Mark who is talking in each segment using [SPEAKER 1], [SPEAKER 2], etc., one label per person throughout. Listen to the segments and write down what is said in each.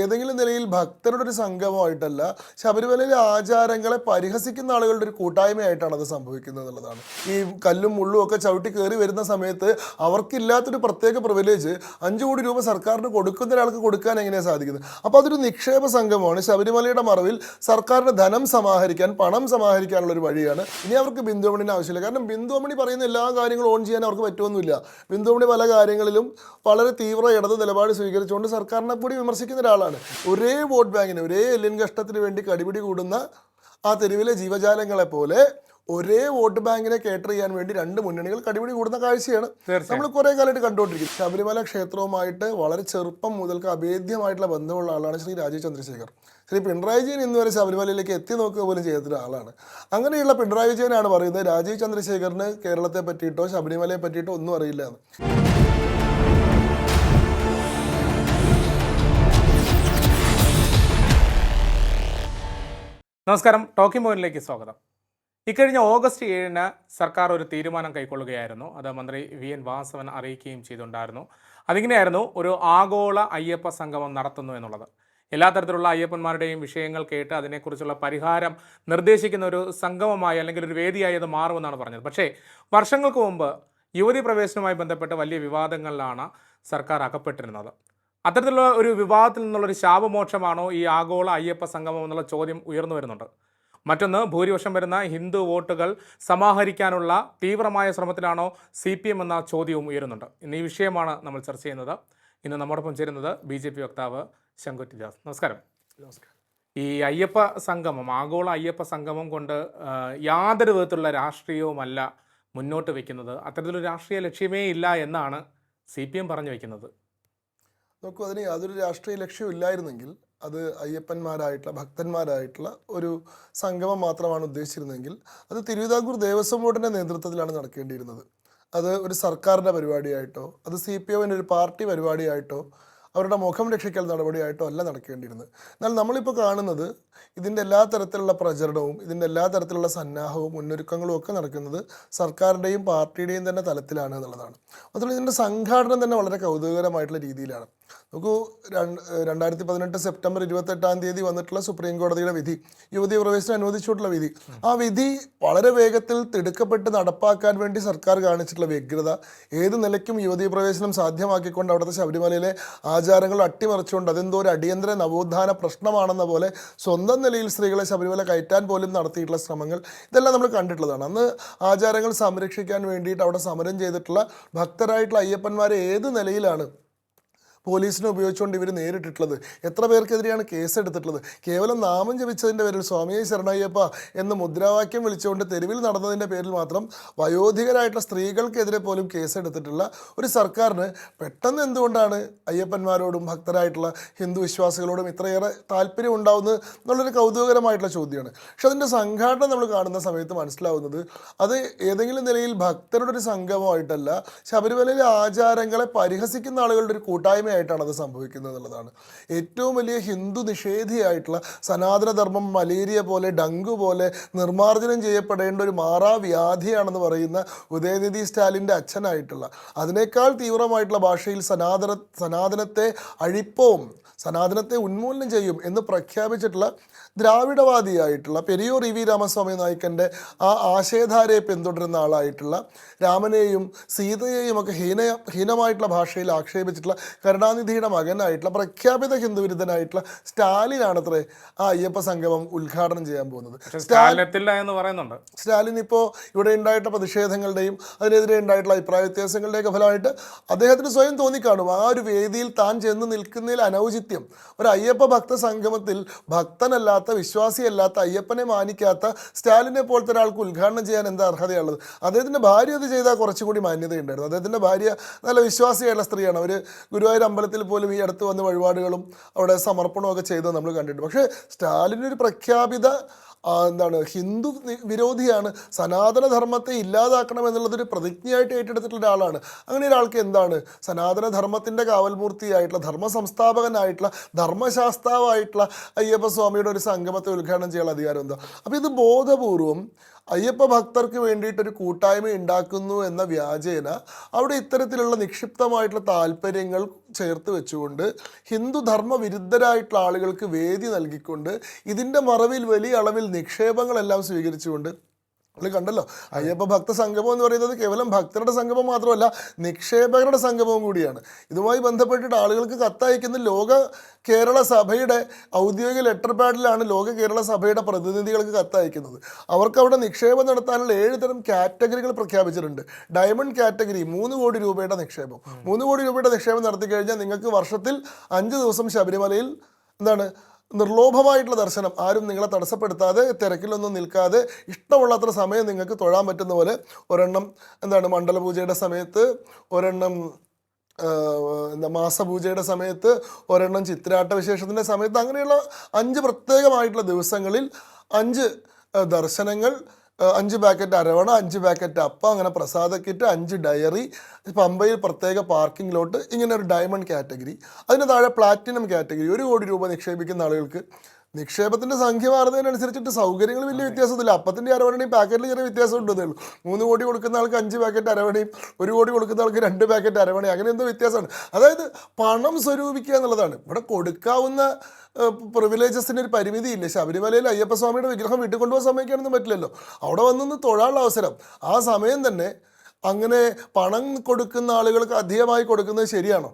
[SPEAKER 1] ഏതെങ്കിലും നിലയിൽ ഭക്തരുടെ ഒരു സംഗമമായിട്ടല്ല ശബരിമലയിലെ ആചാരങ്ങളെ പരിഹസിക്കുന്ന ആളുകളുടെ ഒരു കൂട്ടായ്മയായിട്ടാണ് അത് സംഭവിക്കുന്നത് എന്നുള്ളതാണ്. ഈ കല്ലും മുള്ളും ഒക്കെ ചവിട്ടി കയറി വരുന്ന സമയത്ത് അവർക്കില്ലാത്തൊരു പ്രത്യേക പ്രിവിലേജ് അഞ്ചു കോടി രൂപ സർക്കാരിന് കൊടുക്കുന്ന ഒരാൾക്ക് കൊടുക്കാൻ എങ്ങനെയാണ് സാധിക്കുന്നത്? അപ്പോൾ അതൊരു നിക്ഷേപ സംഗമമാണ്. ശബരിമലയുടെ മറവിൽ സർക്കാരിന് ധനം സമാഹരിക്കാൻ പണം സമാഹരിക്കാനുള്ള ഒരു വഴിയാണ്. ഇനി അവർക്ക് ബിന്ദുമണിന് ആവശ്യമില്ല. കാരണം ബിന്ദുമണി പറയുന്ന എല്ലാ കാര്യങ്ങളും ഓൺ ചെയ്യാൻ അവർക്ക് പറ്റുമൊന്നുമില്ല ബിന്ദുമണി പല കാര്യങ്ങളിലും വളരെ തീവ്ര ഇടത് നിലപാട് സ്വീകരിച്ചുകൊണ്ട് സർക്കാരിനെ കൂടി വിമർശിക്കുന്ന ഒരാളാണ് ഒരേ വോട്ട് ബാങ്കിന് ഒരേ എല്ലിൻ കഷ്ടത്തിന് വേണ്ടി കടിപിടി കൂടുന്ന ആ തെരുവിലെ ജീവജാലങ്ങളെ പോലെ ഒരേ വോട്ട് ബാങ്കിനെ കേറ്റർ ചെയ്യാൻ വേണ്ടി രണ്ട് മുന്നണികൾ കടിപിടി കൂടുന്ന കാഴ്ചയാണ്. നമ്മൾ കുറെ കാലമായിട്ട് കണ്ടുകൊണ്ടിരിക്കും ശബരിമല ക്ഷേത്രവുമായിട്ട് വളരെ ചെറുപ്പം മുതൽക്ക് അഭേദ്യമായിട്ടുള്ള ബന്ധമുള്ള ആളാണ് ശ്രീ രാജീവ് ചന്ദ്രശേഖർ. ശ്രീ പിണറായി വിജയൻ ഇന്ന് വരെ ശബരിമലയിലേക്ക് എത്തി നോക്കുക പോലും ചെയ്യാത്ത ഒരാളാണ് അങ്ങനെയുള്ള പിണറായി വിജയനാണ് പറയുന്നത് രാജീവ് ചന്ദ്രശേഖറിന് കേരളത്തെ പറ്റിയിട്ടോ ശബരിമലയെ പറ്റിയിട്ടോ ഒന്നും അറിയില്ല എന്ന്.
[SPEAKER 2] നമസ്കാരം ടോക്കിംഗ് പോയിന്റിലേക്ക് സ്വാഗതം. ഇക്കഴിഞ്ഞ ഓഗസ്റ്റ് ഏഴിന് സർക്കാർ ഒരു തീരുമാനം കൈക്കൊള്ളുകയായിരുന്നു. അത് മന്ത്രി വി എൻ വാസവൻ അറിയിക്കുകയും ചെയ്തിട്ടുണ്ടായിരുന്നു. അതിങ്ങനെയായിരുന്നു ഒരു ആഗോള അയ്യപ്പ സംഗമം നടത്തുന്നു എന്നുള്ളത്. എല്ലാ തരത്തിലുള്ള അയ്യപ്പന്മാരുടെയും വിഷയങ്ങൾ കേട്ട് അതിനെക്കുറിച്ചുള്ള പരിഹാരം നിർദ്ദേശിക്കുന്ന ഒരു സംഗമമായി അല്ലെങ്കിൽ ഒരു വേദിയായി അത് മാറുമെന്നാണ് പറഞ്ഞത്. പക്ഷേ വർഷങ്ങൾക്ക് മുമ്പ് യുവതി പ്രവേശനവുമായി ബന്ധപ്പെട്ട് വലിയ വിവാദങ്ങളിലാണ് സർക്കാർ അകപ്പെട്ടിരുന്നത്. അത്തരത്തിലുള്ള ഒരു വിവാദത്തിൽ നിന്നുള്ള ഒരു ശാപമോക്ഷമാണോ ഈ ആഗോള അയ്യപ്പ സംഗമം എന്നുള്ള ചോദ്യം ഉയർന്നു വരുന്നുണ്ട്. മറ്റൊന്ന് ഭൂരിപക്ഷം വരുന്ന ഹിന്ദു വോട്ടുകൾ സമാഹരിക്കാനുള്ള തീവ്രമായ ശ്രമത്തിലാണോ സി പി എം എന്ന ചോദ്യവും ഉയരുന്നുണ്ട്. ഇന്ന് ഈ വിഷയമാണ് നമ്മൾ ചർച്ച ചെയ്യുന്നത്. ഇന്ന് നമ്മോടൊപ്പം ചേരുന്നത് ബി ജെ പി വക്താവ് ശങ്കുറ്റി ദാസ്. നമസ്കാരം.
[SPEAKER 1] നമസ്കാരം.
[SPEAKER 2] ഈ അയ്യപ്പ സംഗമം ആഗോള അയ്യപ്പ സംഗമം കൊണ്ട് യാതൊരു വിധത്തിലുള്ള രാഷ്ട്രീയവുമല്ല മുന്നോട്ട് വയ്ക്കുന്നത് അത്തരത്തിലൊരു രാഷ്ട്രീയ ലക്ഷ്യമേ ഇല്ല എന്നാണ് സി പി എം പറഞ്ഞു വയ്ക്കുന്നത്
[SPEAKER 1] നോക്കൂ അതിന് യാതൊരു രാഷ്ട്രീയ ലക്ഷ്യവും ഇല്ലായിരുന്നെങ്കിൽ അത് അയ്യപ്പന്മാരായിട്ടുള്ള ഭക്തന്മാരായിട്ടുള്ള ഒരു സംഗമം മാത്രമാണ് ഉദ്ദേശിച്ചിരുന്നെങ്കിൽ അത് തിരുവിതാംകൂർ ദേവസ്വം ബോർഡിന്റെ നേതൃത്വത്തിലാണ് നടക്കേണ്ടിയിരുന്നത്. അത് ഒരു സർക്കാരിന്റെ പരിപാടിയായിട്ടോ അത് സി പി എമ്മിന്റെ ഒരു പാർട്ടി പരിപാടിയായിട്ടോ അവരുടെ മുഖം രക്ഷിക്കൽ നടപടിയായിട്ടോ അല്ല നടക്കേണ്ടിയിരുന്നത്. എന്നാൽ നമ്മളിപ്പോൾ കാണുന്നത് ഇതിന്റെ എല്ലാ തരത്തിലുള്ള പ്രചരണവും ഇതിന്റെ എല്ലാ തരത്തിലുള്ള സന്നാഹവും മുന്നൊരുക്കങ്ങളും ഒക്കെ നടക്കുന്നത് സർക്കാരിന്റെയും പാർട്ടിയുടെയും തന്നെ തലത്തിലാണ് എന്നുള്ളതാണ്. അതുപോലെ ഇതിന്റെ സംഘാടനം തന്നെ വളരെ കൗതുകകരമായിട്ടുള്ള രീതിയിലാണ്. നോക്കൂ രണ്ട് രണ്ടായിരത്തി പതിനെട്ട് സെപ്റ്റംബർ ഇരുപത്തെട്ടാം തീയതി വന്നിട്ടുള്ള സുപ്രീം കോടതിയുടെ വിധി യുവതി പ്രവേശനം അനുവദിച്ചിട്ടുള്ള വിധി. ആ വിധി വളരെ വേഗത്തിൽ തിടുക്കപ്പെട്ട് നടപ്പാക്കാൻ വേണ്ടി സർക്കാർ കാണിച്ചിട്ടുള്ള വ്യഗ്രത. ഏത് നിലയ്ക്കും യുവതി പ്രവേശനം സാധ്യമാക്കിക്കൊണ്ട് അവിടുത്തെ ശബരിമലയിലെ ആചാരങ്ങൾ അട്ടിമറിച്ചുകൊണ്ട് അതെന്തോ ഒരു അടിയന്തര നവോത്ഥാന പ്രശ്നമാണെന്ന പോലെ സ്വന്തം നിലയിൽ സ്ത്രീകളെ ശബരിമല കയറ്റാൻ പോലും നടത്തിയിട്ടുള്ള ശ്രമങ്ങൾ ഇതെല്ലാം നമ്മൾ കണ്ടിട്ടുള്ളതാണ്. അന്ന് ആചാരങ്ങൾ സംരക്ഷിക്കാൻ വേണ്ടിയിട്ട് അവിടെ സമരം ചെയ്തിട്ടുള്ള ഭക്തരായിട്ടുള്ള അയ്യപ്പന്മാരെ ഏത് നിലയിലാണ് പോലീസിനെ ഉപയോഗിച്ചുകൊണ്ട് ഇവർ നേരിട്ടിട്ടുള്ളത്. എത്ര പേർക്കെതിരെയാണ് കേസ് എടുത്തിട്ടുള്ളത് കേവലം നാമം ജപിച്ചതിന്റെ പേരിൽ സ്വാമിയെ ശരണയ്യപ്പ എന്ന് മുദ്രാവാക്യം വിളിച്ചുകൊണ്ട് തെരുവിൽ നടന്നതിന്റെ പേരിൽ മാത്രം വയോധികരായിട്ടുള്ള സ്ത്രീകൾക്കെതിരെ പോലും കേസ് എടുത്തിട്ടുള്ള ഒരു സർക്കാരിന് പെട്ടെന്ന് എന്തുകൊണ്ടാണ് അയ്യപ്പന്മാരോടും ഭക്തരായിട്ടുള്ള ഹിന്ദു വിശ്വാസികളോടും ഇത്രയേറെ താല്പര്യം ഉണ്ടാവുന്നത് എന്നുള്ളൊരു കൗതുകകരമായിട്ടുള്ള ചോദ്യമാണ്. പക്ഷെ അതിന്റെ സംഘാടനം നമ്മൾ കാണുന്ന സമയത്ത് മനസ്സിലാവുന്നത് അത് ഏതെങ്കിലും നിലയിൽ ഭക്തരുടെ ഒരു സംഗമമായിട്ടല്ല ശബരിമലയിലെ ആചാരങ്ങളെ പരിഹസിക്കുന്ന ആളുകളുടെ ഒരു കൂട്ടായ്മയായിട്ടാണ് അത് സംഭവിക്കുന്നത് എന്നുള്ളതാണ്. ഏറ്റവും വലിയ ഹിന്ദു നിഷേധിയായിട്ടുള്ള സനാതനധർമ്മം മലേറിയ പോലെ ഡങ്കു പോലെ നിർമ്മാർജനം ചെയ്യപ്പെടേണ്ട ഒരു മാറാവ്യാധിയാണെന്ന് പറയുന്ന ഉദയനിധി സ്റ്റാലിന്റെ അച്ഛനായിട്ടുള്ള അതിനേക്കാൾ തീവ്രമായിട്ടുള്ള ഭാഷയിൽ സനാതന സനാതനത്തെ അഴിപ്പവും സനാതനത്തെ ഉന്മൂലനം ചെയ്യും എന്ന് പ്രഖ്യാപിച്ചിട്ടുള്ള ദ്രാവിഡവാദിയായിട്ടുള്ള പെരിയൂർ ഇ വി രാമസ്വാമി നായ്ക്കന്റെ ആ ആശയധാരയെ പിന്തുടരുന്ന ആളായിട്ടുള്ള രാമനെയും സീതയെയും ഒക്കെ ഹീന ഹീനമായിട്ടുള്ള ഭാഷയിൽ ആക്ഷേപിച്ചിട്ടുള്ള കരുണാനിധിയുടെ മകനായിട്ടുള്ള പ്രഖ്യാപിത ഹിന്ദുവിരുദ്ധനായിട്ടുള്ള സ്റ്റാലിനാണത്രേ ആ അയ്യപ്പ സംഗമം ഉദ്ഘാടനം ചെയ്യാൻ പോകുന്നത്.
[SPEAKER 2] പറയുന്നുണ്ട്.
[SPEAKER 1] സ്റ്റാലിൻ ഇപ്പോൾ ഇവിടെ ഉണ്ടായിട്ടുള്ള പ്രതിഷേധങ്ങളുടെയും അതിനെതിരെ ഉണ്ടായിട്ടുള്ള അഭിപ്രായ വ്യത്യാസങ്ങളുടെയൊക്കെ ഫലമായിട്ട് അദ്ദേഹത്തിന് സ്വയം തോന്നിക്കാണും. ആ ഒരു വേദിയിൽ താൻ ചെന്ന് നിൽക്കുന്നതിൽ അനൗചിത്യം. ഒരു അയ്യപ്പ ഭക്ത സംഗമത്തിൽ ഭക്തനല്ലാത്ത വിശ്വാസിയല്ലാത്ത അയ്യപ്പനെ മാനിക്കാത്ത സ്റ്റാലിനെ പോലത്തെ ഒരാൾക്ക് ഉദ്ഘാടനം ചെയ്യാൻ എന്താ അർഹതയുള്ളത്? അദ്ദേഹത്തിന്റെ ഭാര്യ അത് ചെയ്താൽ കുറച്ചുകൂടി മാന്യതയുണ്ടായിരുന്നു. അദ്ദേഹത്തിന്റെ ഭാര്യ നല്ല വിശ്വാസിയായുള്ള സ്ത്രീയാണ്. അവർ ഗുരുവായൂർ അമ്പലത്തിൽ പോലും ഈ അടുത്ത് വന്ന് വഴിപാടുകളും അവിടെ സമർപ്പണവും ഒക്കെ ചെയ്തത് നമ്മൾ കണ്ടിട്ടുണ്ട്. പക്ഷേ സ്റ്റാലിനൊരു പ്രഖ്യാപിത എന്താണ് ഹിന്ദു വിരോധിയാണ് സനാതനധർമ്മത്തെ ഇല്ലാതാക്കണം എന്നുള്ളതൊരു പ്രതിജ്ഞയായിട്ട് ഏറ്റെടുത്തിട്ടുള്ള ഒരാളാണ്. അങ്ങനെ ഒരാൾക്ക് എന്താണ്? സനാതനധർമ്മത്തിന്റെ കാവൽമൂർത്തിയായിട്ടുള്ള ധർമ്മ സംസ്ഥാപകനായിട്ടുള്ള ധർമ്മശാസ്താവായിട്ടുള്ള അയ്യപ്പ സ്വാമിയുടെ ഒരു സംഗമത്തെ ഉദ്ഘാടനം ചെയ്യാനുള്ള അധികാരം എന്താ? അപ്പോൾ ഇത് ബോധപൂർവം അയ്യപ്പ ഭക്തർക്ക് വേണ്ടിയിട്ടൊരു കൂട്ടായ്മ ഉണ്ടാക്കുന്നു എന്ന വ്യാജേന അവിടെ ഇത്തരത്തിലുള്ള നിക്ഷിപ്തമായിട്ടുള്ള താല്പര്യങ്ങൾ ചേർത്ത് വെച്ചുകൊണ്ട് ഹിന്ദു ധർമ്മ വിരുദ്ധരായിട്ടുള്ള ആളുകൾക്ക് വേദി നൽകിക്കൊണ്ട് ഇതിന്റെ മറവിൽ വലിയ അളവിൽ നിക്ഷേപങ്ങളെല്ലാം സ്വീകരിച്ചുകൊണ്ട് നമ്മൾ കണ്ടല്ലോ അയ്യപ്പ ഭക്ത സംഗമം എന്ന് പറയുന്നത് കേവലം ഭക്തരുടെ സംഗമം മാത്രമല്ല നിക്ഷേപകരുടെ സംഗമവും കൂടിയാണ്. ഇതുമായി ബന്ധപ്പെട്ടിട്ട് ആളുകൾക്ക് കത്തയക്കുന്ന ലോക കേരള സഭയുടെ ഔദ്യോഗിക ലെറ്റർ പാഡിലാണ് ലോക കേരള സഭയുടെ പ്രതിനിധികൾക്ക് കത്തയക്കുന്നത്. അവർക്ക് അവിടെ നിക്ഷേപം നടത്താനുള്ള ഏഴ് തരം കാറ്റഗറികൾ പ്രഖ്യാപിച്ചിട്ടുണ്ട്. ഡയമണ്ട് കാറ്റഗറി മൂന്ന് കോടി രൂപയുടെ നിക്ഷേപം. മൂന്ന് കോടി രൂപയുടെ നിക്ഷേപം നടത്തി കഴിഞ്ഞാൽ നിങ്ങൾക്ക് വർഷത്തിൽ അഞ്ച് ദിവസം ശബരിമലയിൽ എന്താണ് നിർലോഭമായിട്ടുള്ള ദർശനം ആരും നിങ്ങളെ തടസ്സപ്പെടുത്താതെ തിരക്കിലൊന്നും നിൽക്കാതെ ഇഷ്ടമുള്ളത്ര സമയം നിങ്ങൾക്ക് തൊഴാൻ പറ്റുന്ന പോലെ ഒരെണ്ണം എന്താണ് മണ്ഡലപൂജയുടെ സമയത്ത് ഒരെണ്ണം എന്താ മാസപൂജയുടെ സമയത്ത് ഒരെണ്ണം ചിത്രാട്ട വിശേഷത്തിന്റെ സമയത്ത് അങ്ങനെയുള്ള അഞ്ച് പ്രത്യേകമായിട്ടുള്ള ദിവസങ്ങളിൽ അഞ്ച് ദർശനങ്ങൾ അഞ്ച് പാക്കറ്റ് അരവണ അഞ്ച് പാക്കറ്റ് അപ്പ അങ്ങനെ പ്രസാദ കിറ്റ് അഞ്ച് ഡയറി പമ്പയിൽ പ്രത്യേക പാർക്കിംഗ് ലോട്ട് ഇങ്ങനെ ഒരു ഡയമണ്ട് കാറ്റഗറി അതിന് താഴെ പ്ലാറ്റിനം കാറ്റഗറി ഒരു കോടി രൂപ നിക്ഷേപിക്കുന്ന ആളുകൾക്ക് നിക്ഷേപത്തിന്റെ സംഖ്യ മാറുന്നതിനനുസരിച്ചിട്ട് സൗകര്യങ്ങൾ വലിയ വ്യത്യാസമില്ല അപ്പത്തിന്റെ അരവണയും പാക്കറ്റിൽ ചെറിയ വ്യത്യാസം ഉണ്ടെന്നേ ഉള്ളൂ. മൂന്ന് കോടി കൊടുക്കുന്ന ആൾക്ക് അഞ്ച് പാക്കറ്റ് അരവണയും ഒരു കോടി കൊടുക്കുന്ന ആൾക്ക് രണ്ട് പാക്കറ്റ് അരവണയും. അങ്ങനെ എന്തോ വ്യത്യാസമാണ് അതായത് പണം സ്വരൂപിക്കുക എന്നുള്ളതാണ്. ഇവിടെ കൊടുക്കാവുന്ന പ്രിവിലേജസിന് ഒരു പരിമിതിയില്ല. ശബരിമലയിൽ അയ്യപ്പസ്വാമിയുടെ വിഗ്രഹം വീട്ടിൽ കൊണ്ടുപോകാൻ സമ്മതിക്കാനൊന്നും പറ്റില്ലല്ലോ. അവിടെ വന്നൊന്ന് തൊഴാനുള്ള അവസരം. ആ സമയം തന്നെ അങ്ങനെ പണം കൊടുക്കുന്ന ആളുകൾക്ക് അധികമായി കൊടുക്കുന്നത് ശരിയാണോ?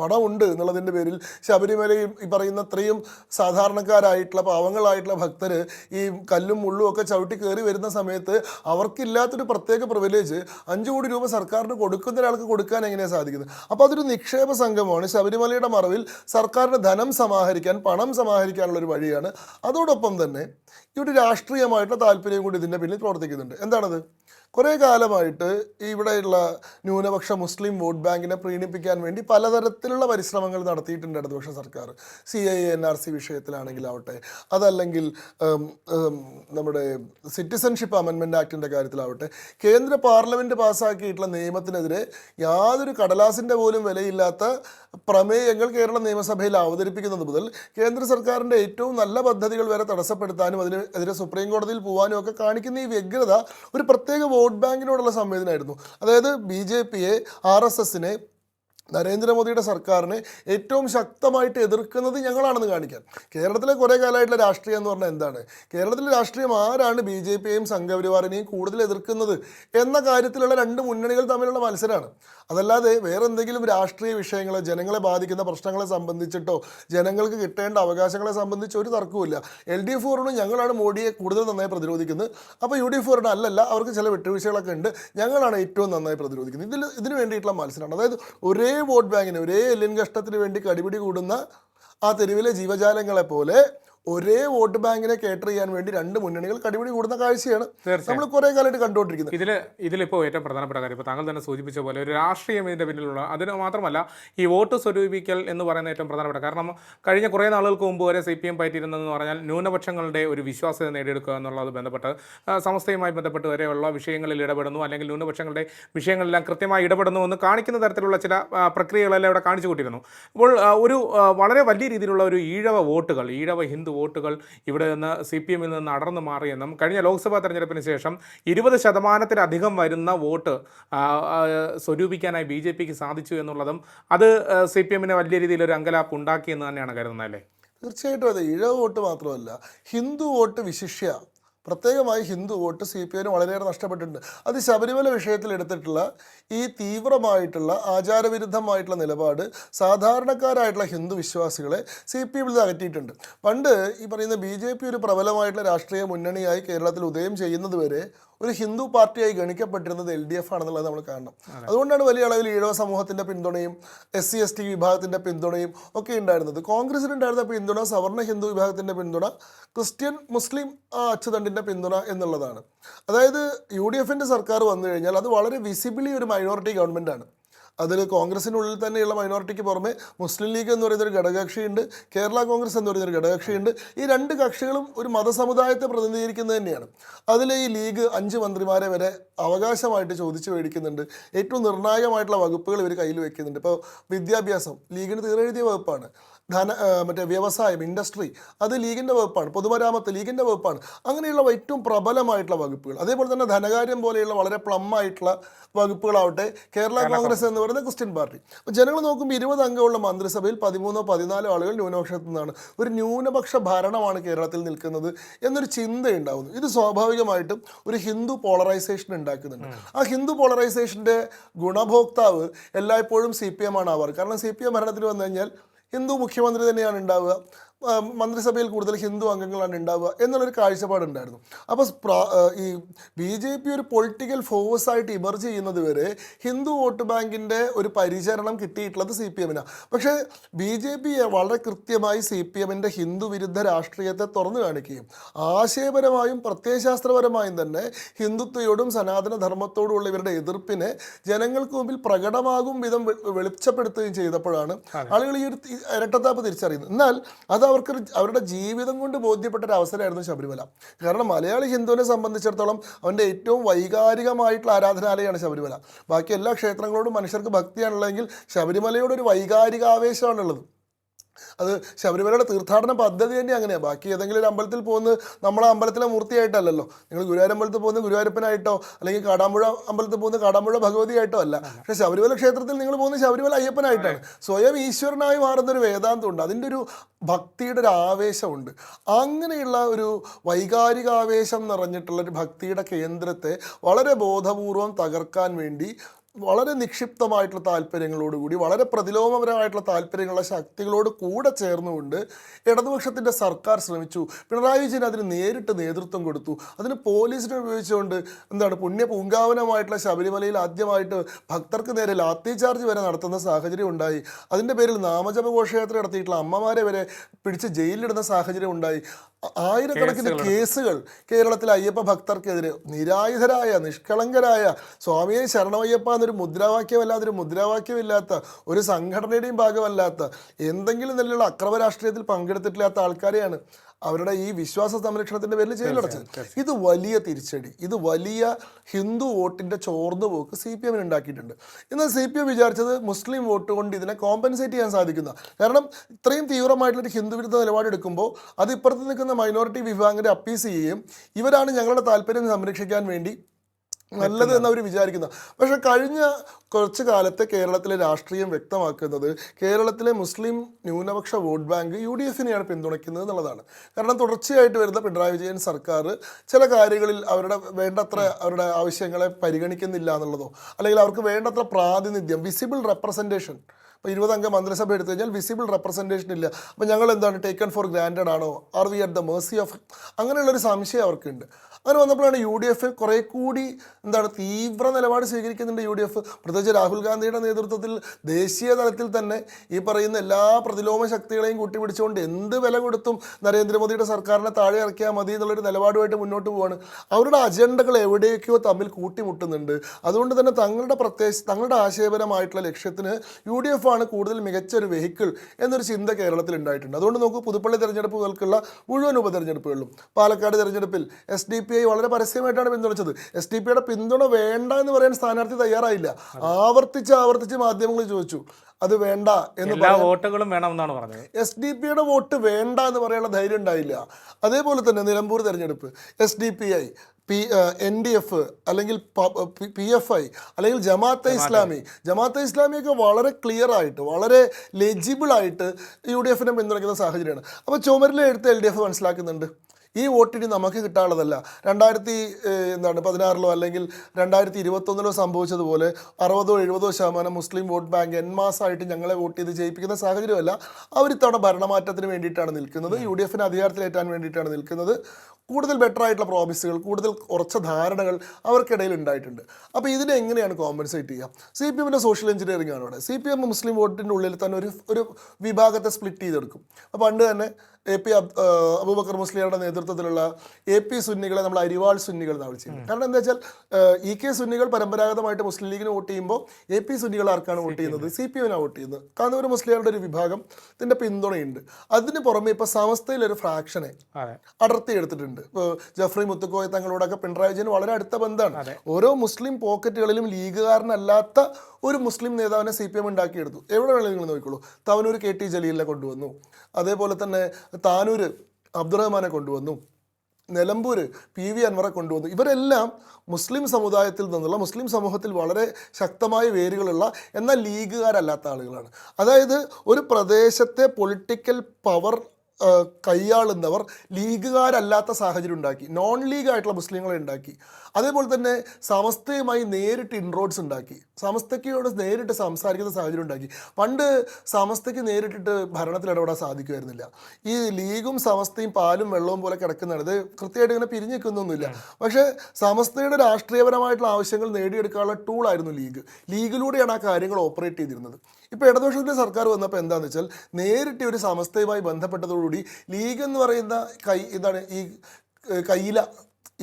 [SPEAKER 1] പണം ഉണ്ട് എന്നുള്ളതിന്റെ പേരിൽ ശബരിമലയിൽ ഈ പറയുന്ന അത്രയും സാധാരണക്കാരായിട്ടുള്ള പാവങ്ങളായിട്ടുള്ള ഭക്തർ ഈ കല്ലും മുള്ളും ഒക്കെ ചവിട്ടി കയറി വരുന്ന സമയത്ത് അവർക്കില്ലാത്തൊരു പ്രത്യേക പ്രിവിലേജ് അഞ്ച് കോടി രൂപ സർക്കാരിന് കൊടുക്കുന്ന ഒരാൾക്ക് കൊടുക്കാൻ എങ്ങനെയാണ് സാധിക്കുന്നത്? അപ്പോൾ അതൊരു നിക്ഷേപ സംഘമാണ്. ശബരിമലയുടെ മറവിൽ സർക്കാരിന് ധനം സമാഹരിക്കാൻ പണം സമാഹരിക്കാനുള്ള ഒരു വഴിയാണ്. അതോടൊപ്പം തന്നെ ഒരു രാഷ്ട്രീയമായിട്ടുള്ള താല്പര്യം കൂടി ഇതിന്റെ പിന്നിൽ പ്രവർത്തിക്കുന്നുണ്ട്. എന്താണത്? കുറേ കാലമായിട്ട് ഇവിടെയുള്ള ന്യൂനപക്ഷ മുസ്ലിം വോട്ട് ബാങ്കിനെ പ്രീണിപ്പിക്കാൻ വേണ്ടി പലതരത്തിലുള്ള പരിശ്രമങ്ങൾ നടത്തിയിട്ടുണ്ട് ഇടതുപക്ഷ സർക്കാർ. C I N R C വിഷയത്തിലാണെങ്കിലാവട്ടെ അതല്ലെങ്കിൽ നമ്മുടെ സിറ്റിസൺഷിപ്പ് അമെൻമെന്റ് ആക്ടിന്റെ കാര്യത്തിലാവട്ടെ കേന്ദ്ര പാർലമെന്റ് പാസ്സാക്കിയിട്ടുള്ള നിയമത്തിനെതിരെ യാതൊരു കടലാസിന്റെ പോലും വിലയില്ലാത്ത പ്രമേയങ്ങൾ കേരള നിയമസഭയിൽ അവതരിപ്പിക്കുന്നത് മുതൽ കേന്ദ്ര സർക്കാരിന്റെ ഏറ്റവും നല്ല പദ്ധതികൾ വരെ തടസ്സപ്പെടുത്താനും അതിന് എതിരെ സുപ്രീം കോടതിയിൽ പോകാനും ഒക്കെ കാണിക്കുന്ന ഈ വ്യഗ്രത ഒരു പ്രത്യേക വോട്ട് ബാങ്കിനോടുള്ള സംവേദനമായിരുന്നു അതായത് ബി ജെ പിയെ ആർ എസ് എസിനെ നരേന്ദ്രമോദിയുടെ സർക്കാരിനെ ഏറ്റവും ശക്തമായിട്ട് എതിർക്കുന്നത് ഞങ്ങളാണെന്ന് കാണിക്കാൻ കേരളത്തിലെ കുറേ കാലമായിട്ടുള്ള രാഷ്ട്രീയം എന്ന് പറഞ്ഞാൽ എന്താണ്? കേരളത്തിലെ രാഷ്ട്രീയം ആരാണ് ബി ജെ പിയെയും സംഘപരിവാറിനെയും കൂടുതൽ എതിർക്കുന്നത് എന്ന കാര്യത്തിലുള്ള രണ്ട് മുന്നണികൾ തമ്മിലുള്ള മത്സരമാണ് അതല്ലാതെ വേറെ എന്തെങ്കിലും രാഷ്ട്രീയ വിഷയങ്ങളോ ജനങ്ങളെ ബാധിക്കുന്ന പ്രശ്നങ്ങളെ സംബന്ധിച്ചിട്ടോ ജനങ്ങൾക്ക് കിട്ടേണ്ട അവകാശങ്ങളെ സംബന്ധിച്ച് ഒരു തർക്കവുമില്ല. എൽ ഡി എഫ് പറഞ്ഞു ഞങ്ങളാണ് മോഡിയെ കൂടുതൽ നന്നായി പ്രതിരോധിക്കുന്നത്. അപ്പോൾ യു ഡി എഫ് പറഞ്ഞു അല്ലല്ല അവർക്ക് ചില വിട്ടുവീഴ്ചകളൊക്കെ ഉണ്ട്. ഞങ്ങളാണ് ഏറ്റവും നന്നായി പ്രതിരോധിക്കുന്നത്. ഇതിൽ ഇതിന് വേണ്ടിയിട്ടുള്ള മത്സരമാണ് അതായത് ഒരേ വോട്ട് ബാങ്കിന് ഒരേ എല്ലിൻ കഷ്ടത്തിന് വേണ്ടി കടിപിടി കൂടുന്ന ആ തെരുവിലെ ജീവജാലങ്ങളെ പോലെ ഒരേ വോട്ട് ബാങ്കിനെ കേട്ടർ ചെയ്യാൻ വേണ്ടി രണ്ട് മുന്നണികൾ കടിപിടി കൂടുന്ന കാഴ്ചയാണ് നമ്മൾ കുറെ കാലമായിട്ട് കണ്ടുകൊണ്ടിരിക്കുന്നത്.
[SPEAKER 2] ഇതിൽ ഇതിലിപ്പോൾ ഏറ്റവും പ്രധാനപ്പെട്ട കാര്യം ഇപ്പോൾ താങ്കൾ തന്നെ സൂചിപ്പിച്ച പോലെ ഒരു രാഷ്ട്രീയം ഇതിന്റെ പിന്നിലുള്ള അതിന് മാത്രമല്ല ഈ വോട്ട് സ്വരൂപിക്കൽ എന്ന് പറയുന്ന ഏറ്റവും പ്രധാനപ്പെട്ട കാരണം കഴിഞ്ഞ കുറേ നാളുകൾക്ക് മുമ്പ് വരെ സി പി എം പറ്റിയിരുന്നതെന്ന് പറഞ്ഞാൽ ന്യൂനപക്ഷങ്ങളുടെ ഒരു വിശ്വാസ്യത നേടിയെടുക്കുക എന്നുള്ളത് ബന്ധപ്പെട്ട് സമസ്തയുമായി ബന്ധപ്പെട്ട് വരെയുള്ള വിഷയങ്ങളിൽ ഇടപെടുന്നു അല്ലെങ്കിൽ ന്യൂനപക്ഷങ്ങളുടെ വിഷയങ്ങളെല്ലാം കൃത്യമായി ഇടപെടുന്നു എന്ന് കാണിക്കുന്ന തരത്തിലുള്ള ചില പ്രക്രിയകളെല്ലാം ഇവിടെ കാണിച്ചു കൂട്ടിയിരുന്നു. അപ്പോൾ ഒരു വളരെ വലിയ രീതിയിലുള്ള ഒരു ഈഴവ വോട്ടുകൾ ഈഴവ ഹിന്ദു വോട്ടുകൾ ഇവിടെ നിന്ന് സി പി എമ്മിൽ നിന്ന് അടർന്നു മാറിയെന്നും കഴിഞ്ഞ ലോക്സഭാ തെരഞ്ഞെടുപ്പിന് ശേഷം ഇരുപത് ശതമാനത്തിലധികം വരുന്ന വോട്ട് സ്വരൂപിക്കാനായി ബി ജെ പിക്ക് സാധിച്ചു എന്നുള്ളതും അത് സി പി എമ്മിന് വലിയ രീതിയിൽ ഒരു അങ്കലാപ്പ് ഉണ്ടാക്കിയെന്ന് തന്നെയാണ് കരുതുന്നത് അല്ലേ?
[SPEAKER 1] തീർച്ചയായിട്ടും അതെ. ഇഴ വോട്ട് മാത്രമല്ല ഹിന്ദു വോട്ട് വിശിഷ്യ പ്രത്യേകമായി ഹിന്ദു വോട്ട് സി പി ഐന് വളരെയേറെ നഷ്ടപ്പെട്ടിട്ടുണ്ട്. അത് ശബരിമല വിഷയത്തിൽ എടുത്തിട്ടുള്ള ഈ തീവ്രമായിട്ടുള്ള ആചാരവിരുദ്ധമായിട്ടുള്ള നിലപാട് സാധാരണക്കാരായിട്ടുള്ള ഹിന്ദു വിശ്വാസികളെ സി പി എമ്മിൽ അകറ്റിയിട്ടുണ്ട്. പണ്ട് ഈ പറയുന്ന ബി ഒരു പ്രബലമായിട്ടുള്ള രാഷ്ട്രീയ മുന്നണിയായി കേരളത്തിൽ ഉദയം ചെയ്യുന്നത് വരെ ഒരു ഹിന്ദു പാർട്ടിയായി ഗണിക്കപ്പെട്ടിരുന്നത് എൽ ഡി എഫ് ആണെന്നുള്ളത് നമ്മൾ കാണണം. അതുകൊണ്ടാണ് വലിയ അളവിൽ ഈഴവ സമൂഹത്തിന്റെ പിന്തുണയും എസ് സി എസ് ടി വിഭാഗത്തിന്റെ പിന്തുണയും ഒക്കെ ഉണ്ടായിരുന്നത്. കോൺഗ്രസിനുണ്ടായിരുന്ന പിന്തുണ സവർണ ഹിന്ദു വിഭാഗത്തിന്റെ പിന്തുണ ക്രിസ്ത്യൻ മുസ്ലിം അച്ചുതണ്ടിന്റെ പിന്തുണ എന്നുള്ളതാണ്. അതായത് യു ഡി എഫിന്റെ സർക്കാർ വന്നു കഴിഞ്ഞാൽ അത് വളരെ വിസിബിളി ഒരു മൈനോറിറ്റി ഗവൺമെന്റ് ആണ്. അതിൽ കോൺഗ്രസിനുള്ളിൽ തന്നെയുള്ള മൈനോറിറ്റിക്ക് പുറമെ മുസ്ലിം ലീഗ് എന്ന് പറയുന്ന ഒരു ഘടകകക്ഷിയുണ്ട് കേരള കോൺഗ്രസ് എന്ന് പറയുന്ന ഒരു ഘടകകക്ഷിയുണ്ട്. ഈ രണ്ട് കക്ഷികളും ഒരു മതസമുദായത്തെ പ്രതിനിധീകരിക്കുന്നത് തന്നെയാണ്. അതിൽ ഈ ലീഗ് അഞ്ച് മന്ത്രിമാരെ വരെ അവകാശമായിട്ട് ചോദിച്ചു മേടിക്കുന്നുണ്ട്. ഏറ്റവും നിർണായകമായിട്ടുള്ള വകുപ്പുകൾ ഇവർ കയ്യിൽ വെക്കുന്നുണ്ട്. ഇപ്പോൾ വിദ്യാഭ്യാസം ലീഗിന് തീരെഴുതിയ വകുപ്പാണ്. ധന മറ്റേ വ്യവസായം ഇൻഡസ്ട്രി അത് ലീഗിന്റെ വകുപ്പാണ് പൊതുമരാമത്ത് ലീഗിന്റെ വകുപ്പാണ്. അങ്ങനെയുള്ള ഏറ്റവും പ്രബലമായിട്ടുള്ള വകുപ്പുകൾ. അതേപോലെ തന്നെ ധനകാര്യം പോലെയുള്ള വളരെ പ്ലം ആയിട്ടുള്ള വകുപ്പുകളാവട്ടെ കേരള കോൺഗ്രസ് എന്ന് പറയുന്ന ക്രിസ്ത്യൻ പാർട്ടി. അപ്പോൾ ജനങ്ങൾ നോക്കുമ്പോൾ ഇരുപത് അംഗമുള്ള മന്ത്രിസഭയിൽ പതിമൂന്നോ പതിനാലോ ആളുകൾ ന്യൂനപക്ഷത്തു നിന്നാണ്. ഒരു ന്യൂനപക്ഷ ഭരണമാണ് കേരളത്തിൽ നിൽക്കുന്നത് എന്നൊരു ചിന്തയുണ്ടാവുന്നു. ഇത് സ്വാഭാവികമായിട്ടും ഒരു ഹിന്ദു പോളറൈസേഷൻ ഉണ്ടാക്കുന്നുണ്ട്. ആ ഹിന്ദു പോളറൈസേഷന്റെ ഗുണഭോക്താവ് എല്ലായ്പ്പോഴും സി പി എം ആണ് ആവാറ്. കാരണം സി പി എം ഭരണത്തിൽ വന്നു കഴിഞ്ഞാൽ ഹിന്ദു മുഖ്യമന്ത്രി തന്നെയാണ് ഉണ്ടാവുക. മന്ത്രിസഭയിൽ കൂടുതൽ ഹിന്ദു അംഗങ്ങളാണ് ഉണ്ടാവുക എന്നുള്ളൊരു കാഴ്ചപ്പാടുണ്ടായിരുന്നു. അപ്പോൾ ഈ ബി ജെ പി ഒരു പൊളിറ്റിക്കൽ ഫോഴ്സ് ആയിട്ട് ഇമർജ് ചെയ്യുന്നത് വരെ ഹിന്ദു വോട്ട് ബാങ്കിന്റെ ഒരു പരിചരണം കിട്ടിയിട്ടുള്ളത് സി പി എമ്മിനാണ് പക്ഷേ ബി ജെ പി വളരെ കൃത്യമായി സി പി എമ്മിന്റെ ഹിന്ദു വിരുദ്ധ രാഷ്ട്രീയത്തെ തുറന്നു കാണിക്കുകയും ആശയപരമായും പ്രത്യയശാസ്ത്രപരമായും തന്നെ ഹിന്ദുത്വയോടും സനാതന ധർമ്മത്തോടുമുള്ള ഇവരുടെ എതിർപ്പിനെ ജനങ്ങൾക്ക് മുമ്പിൽ പ്രകടമാകും വിധം വെളിച്ചപ്പെടുത്തുകയും ചെയ്തപ്പോഴാണ് ആളുകൾ ഈ ഒരു ഇരട്ടത്താപ്പ് തിരിച്ചറിയുന്നത്. എന്നാൽ അത് അവർക്ക് അവരുടെ ജീവിതം കൊണ്ട് ബോധ്യപ്പെട്ട ഒരു അവസരമായിരുന്നു ശബരിമല. കാരണം മലയാളി ഹിന്ദുവിനെ സംബന്ധിച്ചിടത്തോളം അവന്റെ ഏറ്റവും വൈകാരികമായിട്ടുള്ള ആരാധനാലയമാണ് ശബരിമല. ബാക്കി എല്ലാ ക്ഷേത്രങ്ങളോടും മനുഷ്യർക്ക് ഭക്തിയാണുള്ളതെങ്കിൽ ശബരിമലയോട് ഒരു വൈകാരിക ആവേശമാണുള്ളത് അത് ശബരിമലയുടെ തീർത്ഥാടന പദ്ധതി തന്നെ അങ്ങനെയാണ് ബാക്കി ഏതെങ്കിലും ഒരു അമ്പലത്തിൽ പോകുന്നത് നമ്മളെ അമ്പലത്തിലെ മൂർത്തിയായിട്ടല്ലല്ലോ. നിങ്ങൾ ഗുരുവായൂർ അമ്പലത്തിൽ പോകുന്നത് ഗുരുവായൂരപ്പനായിട്ടോ അല്ലെങ്കിൽ കാടാമ്പുഴ അമ്പലത്തിൽ പോകുന്നത് കാടാമ്പുഴ ഭഗവതിയായിട്ടോ അല്ല. പക്ഷേ ശബരിമല ക്ഷേത്രത്തിൽ നിങ്ങൾ പോകുന്നത് ശബരിമല അയ്യപ്പനായിട്ടാണ്. സ്വയം ഈശ്വരനായി മാറുന്നൊരു വേദാന്തമുണ്ട് അതിന്റെ ഒരു ഭക്തിയുടെ ഒരു ആവേശമുണ്ട്. അങ്ങനെയുള്ള ഒരു വൈകാരികാവേശം നിറഞ്ഞിട്ടുള്ള ഒരു ഭക്തിയുടെ കേന്ദ്രത്തെ വളരെ ബോധപൂർവം തകർക്കാൻ വേണ്ടി വളരെ നിക്ഷിപ്തമായിട്ടുള്ള താല്പര്യങ്ങളോടുകൂടി വളരെ പ്രതിലോമപരമായിട്ടുള്ള താല്പര്യങ്ങളുള്ള ശക്തികളോട് കൂടെ ചേർന്നുകൊണ്ട് ഇടതുപക്ഷത്തിന്റെ സർക്കാർ ശ്രമിച്ചു. പിണറായി വിജയൻ അതിന് നേരിട്ട് നേതൃത്വം കൊടുത്തു. അതിന് പോലീസിനെ ഉപയോഗിച്ചുകൊണ്ട് എന്താണ് പുണ്യ പൂങ്കാവനമായിട്ടുള്ള ശബരിമലയിൽ ആദ്യമായിട്ട് ഭക്തർക്ക് നേരെ ലാത്തി ചാർജ് വരെ നടത്തുന്ന സാഹചര്യം ഉണ്ടായി. അതിന്റെ പേരിൽ നാമജപ ഘോഷയാത്ര നടത്തിയിട്ടുള്ള അമ്മമാരെ വരെ പിടിച്ച് ജയിലിലിടുന്ന സാഹചര്യം ഉണ്ടായി. ആയിരക്കണക്കിന് കേസുകൾ കേരളത്തിലെ അയ്യപ്പ ഭക്തർക്കെതിരെ നിരായുധരായ നിഷ്കളങ്കരായ സ്വാമിയെ ശരണമയ്യപ്പ എന്നൊരു മുദ്രാവാക്യമല്ലാതെ ഒരു മുദ്രാവാക്യമില്ലാത്ത ഒരു സംഘടനയുടെയും ഭാഗമല്ലാത്ത എന്തെങ്കിലും നിലയിലുള്ള അക്രമ രാഷ്ട്രീയത്തിൽ പങ്കെടുത്തിട്ടില്ലാത്ത ആൾക്കാരെയാണ് അവരുടെ ഈ വിശ്വാസ സംരക്ഷണത്തിന്റെ പേരിൽ ജയിലടച്ചത് ഇത് വലിയ തിരിച്ചടി. ഇത് വലിയ ഹിന്ദു വോട്ടിന്റെ ചോർന്നുപോക്ക് സി പി എമ്മിന് ഉണ്ടാക്കിയിട്ടുണ്ട്. എന്നാൽ സി പി എം വിചാരിച്ചത് മുസ്ലിം വോട്ട് കൊണ്ട് ഇതിനെ കോമ്പൻസേറ്റ് ചെയ്യാൻ സാധിക്കുന്ന കാരണം ഇത്രയും തീവ്രമായിട്ടുള്ളൊരു ഹിന്ദു വിരുദ്ധ നിലപാടെടുക്കുമ്പോൾ അത് ഇപ്പുറത്ത് നിൽക്കുന്ന മൈനോറിറ്റി വിഭാഗങ്ങളെ അപ്പീസ് ചെയ്യുകയും ഇവരാണ് ഞങ്ങളുടെ താല്പര്യം സംരക്ഷിക്കാൻ വേണ്ടി നല്ലത് എന്ന് അവർ വിചാരിക്കുന്ന. പക്ഷെ കഴിഞ്ഞ കുറച്ച് കാലത്തെ കേരളത്തിലെ രാഷ്ട്രീയം വ്യക്തമാക്കുന്നത് കേരളത്തിലെ മുസ്ലിം ന്യൂനപക്ഷ വോട്ട് ബാങ്ക് യു ഡി എഫിനെയാണ് പിന്തുണയ്ക്കുന്നത് എന്നുള്ളതാണ്. കാരണം തുടർച്ചയായിട്ട് വരുന്ന പിണറായി വിജയൻ സർക്കാർ ചില കാര്യങ്ങളിൽ അവരുടെ വേണ്ടത്ര അവരുടെ ആവശ്യങ്ങളെ പരിഗണിക്കുന്നില്ല എന്നുള്ളതോ അല്ലെങ്കിൽ അവർക്ക് വേണ്ടത്ര പ്രാതിനിധ്യം വിസിബിൾ റെപ്രസെന്റേഷൻ ഇപ്പോൾ ഇരുപതംഗ മന്ത്രിസഭ എടുത്തു കഴിഞ്ഞാൽ വിസിബിൾ റെപ്രസെന്റേഷൻ ഇല്ല. അപ്പോൾ ഞങ്ങൾ എന്താണ് ടേക്കൺ ഫോർ ഗ്രാൻഡഡ് ആണോ? Are we at the mercy of അങ്ങനെയുള്ളൊരു സംശയം അവർക്കുണ്ട്. അങ്ങനെ വന്നപ്പോഴാണ് യു ഡി എഫ് കുറേ കൂടി എന്താണ് തീവ്ര നിലപാട് സ്വീകരിക്കുന്നുണ്ട് യു ഡി എഫ്. പ്രത്യേകിച്ച് രാഹുൽ ഗാന്ധിയുടെ നേതൃത്വത്തിൽ ദേശീയ തലത്തിൽ തന്നെ ഈ പറയുന്ന എല്ലാ പ്രതിലോമ ശക്തികളെയും കൂട്ടിപ്പിടിച്ചുകൊണ്ട് എന്ത് വില കൊടുത്തും നരേന്ദ്രമോദിയുടെ സർക്കാരിനെ താഴെ ഇറക്കിയാൽ മതി എന്നുള്ളൊരു നിലപാടുമായിട്ട് മുന്നോട്ട് പോവാണ്. അവരുടെ അജണ്ടകൾ എവിടെയൊക്കെയോ തമ്മിൽ കൂട്ടിമുട്ടുന്നുണ്ട്. അതുകൊണ്ട് തന്നെ തങ്ങളുടെ പ്രത്യേക തങ്ങളുടെ ആശയപരമായിട്ടുള്ള ലക്ഷ്യത്തിന് യു ഡി എഫ് ആണ് കൂടുതൽ മികച്ച ഒരു വെഹിക്കിൾ എന്നൊരു ചിന്ത കേരളത്തിൽ ഉണ്ടായിട്ടുണ്ട്. അതുകൊണ്ട് നോക്കൂ പുതുപ്പള്ളി തെരഞ്ഞെടുപ്പുകൾക്കുള്ള മുഴുവൻ ഉപതെരഞ്ഞെടുപ്പുകളിലും പാലക്കാട് തെരഞ്ഞെടുപ്പിൽ എസ് ഡി പി ഐ വളരെ പരസ്യമായിട്ടാണ് പിന്തുണച്ചത്. എസ് ഡി പിയുടെ പിന്തുണ വേണ്ട എന്ന് പറയാൻ സ്ഥാനാർത്ഥി തയ്യാറായില്ല. ആവർത്തിച്ച് ആവർത്തിച്ച് മാധ്യമങ്ങൾ ചോദിച്ചു. അത് വേണ്ട എന്ന്
[SPEAKER 2] വോട്ടുകളും വേണമെന്നാണ് പറഞ്ഞത്.
[SPEAKER 1] എസ് ഡി പിയുടെ വോട്ട് വേണ്ട എന്ന് പറയാനുള്ള ധൈര്യം ഉണ്ടായില്ല. അതേപോലെ തന്നെ നിലമ്പൂർ തെരഞ്ഞെടുപ്പ്. S D P I P N D F അല്ലെങ്കിൽ പി എഫ് ഐ അല്ലെങ്കിൽ ജമാഅത്തെ ഇസ്ലാമി. ജമാഅത്തെ ഇസ്ലാമിയൊക്കെ വളരെ ക്ലിയർ ആയിട്ട് വളരെ ലെജിബിൾ ആയിട്ട് യു ഡി എഫിനെ പിന്തുണയ്ക്കുന്ന സാഹചര്യമാണ്. അപ്പോൾ ചുമരിലെ എടുത്ത് എൽ ഡി എഫ് മനസ്സിലാക്കുന്നുണ്ട്. ഈ വോട്ടിന് നമുക്ക് കിട്ടാനുള്ളതല്ല. രണ്ടായിരത്തി എന്താണ് പതിനാറിലോ അല്ലെങ്കിൽ രണ്ടായിരത്തി ഇരുപത്തൊന്നിലോ സംഭവിച്ചതുപോലെ അറുപതോ എഴുപതോ ശതമാനം മുസ്ലിം വോട്ട് ബാങ്ക് എൻ മാസമായിട്ട് ഞങ്ങളെ വോട്ട് ചെയ്ത് ജയിപ്പിക്കുന്ന സാഹചര്യമല്ല. അവർ ഇത്തവണ ഭരണമാറ്റത്തിന് വേണ്ടിയിട്ടാണ് നിൽക്കുന്നത്. യു ഡി എഫിന് അധികാരത്തിലേറ്റാൻ വേണ്ടിയിട്ടാണ് നിൽക്കുന്നത്. കൂടുതൽ ബെറ്റർ ആയിട്ടുള്ള പ്രോമിസുകൾ കൂടുതൽ ഉറച്ച ധാരണകൾ അവർക്കിടയിൽ ഉണ്ടായിട്ടുണ്ട്. അപ്പോൾ ഇതിനെ എങ്ങനെയാണ് കോമ്പൻസേറ്റ് ചെയ്യുക? സി പി എമ്മിന്റെ സോഷ്യൽ എഞ്ചിനീയറിംഗ് ആണ് ഇവിടെ. സി പി എം മുസ്ലിം വോട്ടിന്റെ ഉള്ളിൽ തന്നെ ഒരു ഒരു വിഭാഗത്തെ സ്പ്ലിറ്റ് ചെയ്തെടുക്കും. അപ്പോൾ പണ്ട് തന്നെ എ പി അബ്- അബൂബക്കർ മുസ്ലിയുടെ നേതൃത്വത്തിലുള്ള എ പി സുന്നികളെ നമ്മൾ അരിവാൾ സുന്നികൾ എന്നാണ് വിളിച്ചിരുന്നത് കാരണം എന്താ വെച്ചാൽ ഇ കെ സുന്നികൾ പരമ്പരാഗതമായിട്ട് മുസ്ലിം ലീഗിന് വോട്ട് ചെയ്യുമ്പോൾ എ പി സുന്നികൾ ആർക്കാണ് വോട്ട് ചെയ്യുന്നത്? സി പി എമ്മിനാണ് വോട്ട് ചെയ്യുന്നത്. കാന്തപുര മുസ്ലിങ്ങളുടെ ഒരു വിഭാഗം ഇതിന്റെ പിന്തുണയുണ്ട്. അതിന് പുറമെ ഇപ്പോൾ സമസ്തയിലൊരു ഫ്രാക്ഷനെ
[SPEAKER 2] അതെ.
[SPEAKER 1] എടുത്തിട്ടുണ്ട് ഇപ്പോൾ ജഫ്രി മുത്തുക്കോയ തങ്ങളോടൊക്കെ പിണറായി വിജയൻ വളരെ അടുത്ത ബന്ധമാണ്. ഓരോ മുസ്ലിം പോക്കറ്റുകളിലും ലീഗുകാരനല്ലാത്ത ഒരു മുസ്ലിം നേതാവിനെ സി പി എം ഉണ്ടാക്കിയെടുത്തു. എവിടെ വേണമെങ്കിലും നിങ്ങൾ നോക്കിക്കോളൂ. തവനൂർ കെ ടി ജലീലിനെ കൊണ്ടുവന്നു. അതേപോലെ തന്നെ താനൂർ അബ്ദുറഹ്മാനെ കൊണ്ടുവന്നു. നിലമ്പൂർ പി വി അൻവറെ കൊണ്ടുവന്നു. ഇവരെല്ലാം മുസ്ലിം സമുദായത്തിൽ നിന്നുള്ള മുസ്ലിം സമൂഹത്തിൽ വളരെ ശക്തമായ വേരുകളുള്ള എന്നാൽ ലീഗുകാരല്ലാത്ത ആളുകളാണ്. അതായത് ഒരു പ്രദേശത്തെ പൊളിറ്റിക്കൽ പവർ കൈയാളുന്നവർ ലീഗുകാരല്ലാത്ത സാഹചര്യം ഉണ്ടാക്കി നോൺ ലീഗ് ആയിട്ടുള്ള മുസ്ലിങ്ങളെ ഉണ്ടാക്കി. അതേപോലെ തന്നെ സമസ്തയുമായി നേരിട്ട് ഇൻറോഡ്സ് ഉണ്ടാക്കി. സമസ്തയ്ക്കോട് നേരിട്ട് സംസാരിക്കുന്ന സാഹചര്യം ഉണ്ടാക്കി പണ്ട് സമസ്തയ്ക്ക് നേരിട്ടിട്ട് ഭരണത്തിൽ ഇടപെടാൻ സാധിക്കുമായിരുന്നില്ല. ഈ ലീഗും സമസ്തയും പാലും വെള്ളവും പോലെ കിടക്കുന്നതാണ്. ഇത് കൃത്യമായിട്ട് ഇങ്ങനെ പിരിഞ്ഞു നിൽക്കുന്നൊന്നുമില്ല. പക്ഷേ സമസ്തയുടെ രാഷ്ട്രീയപരമായിട്ടുള്ള ആവശ്യങ്ങൾ നേടിയെടുക്കാനുള്ള ടൂളായിരുന്നു ലീഗ്. ലീഗിലൂടെയാണ് ആ കാര്യങ്ങൾ ഓപ്പറേറ്റ് ചെയ്തിരുന്നത്. ഇപ്പോൾ ഇടതുപക്ഷത്തിന്റെ സർക്കാർ വന്നപ്പോൾ എന്താണെന്ന് വെച്ചാൽ നേരിട്ട് ഒരു സമസ്തയുമായി ബന്ധപ്പെട്ടതോടുകൂടി ലീഗ് എന്ന് പറയുന്ന കൈ ഇതാണ് ഈ കയ്യില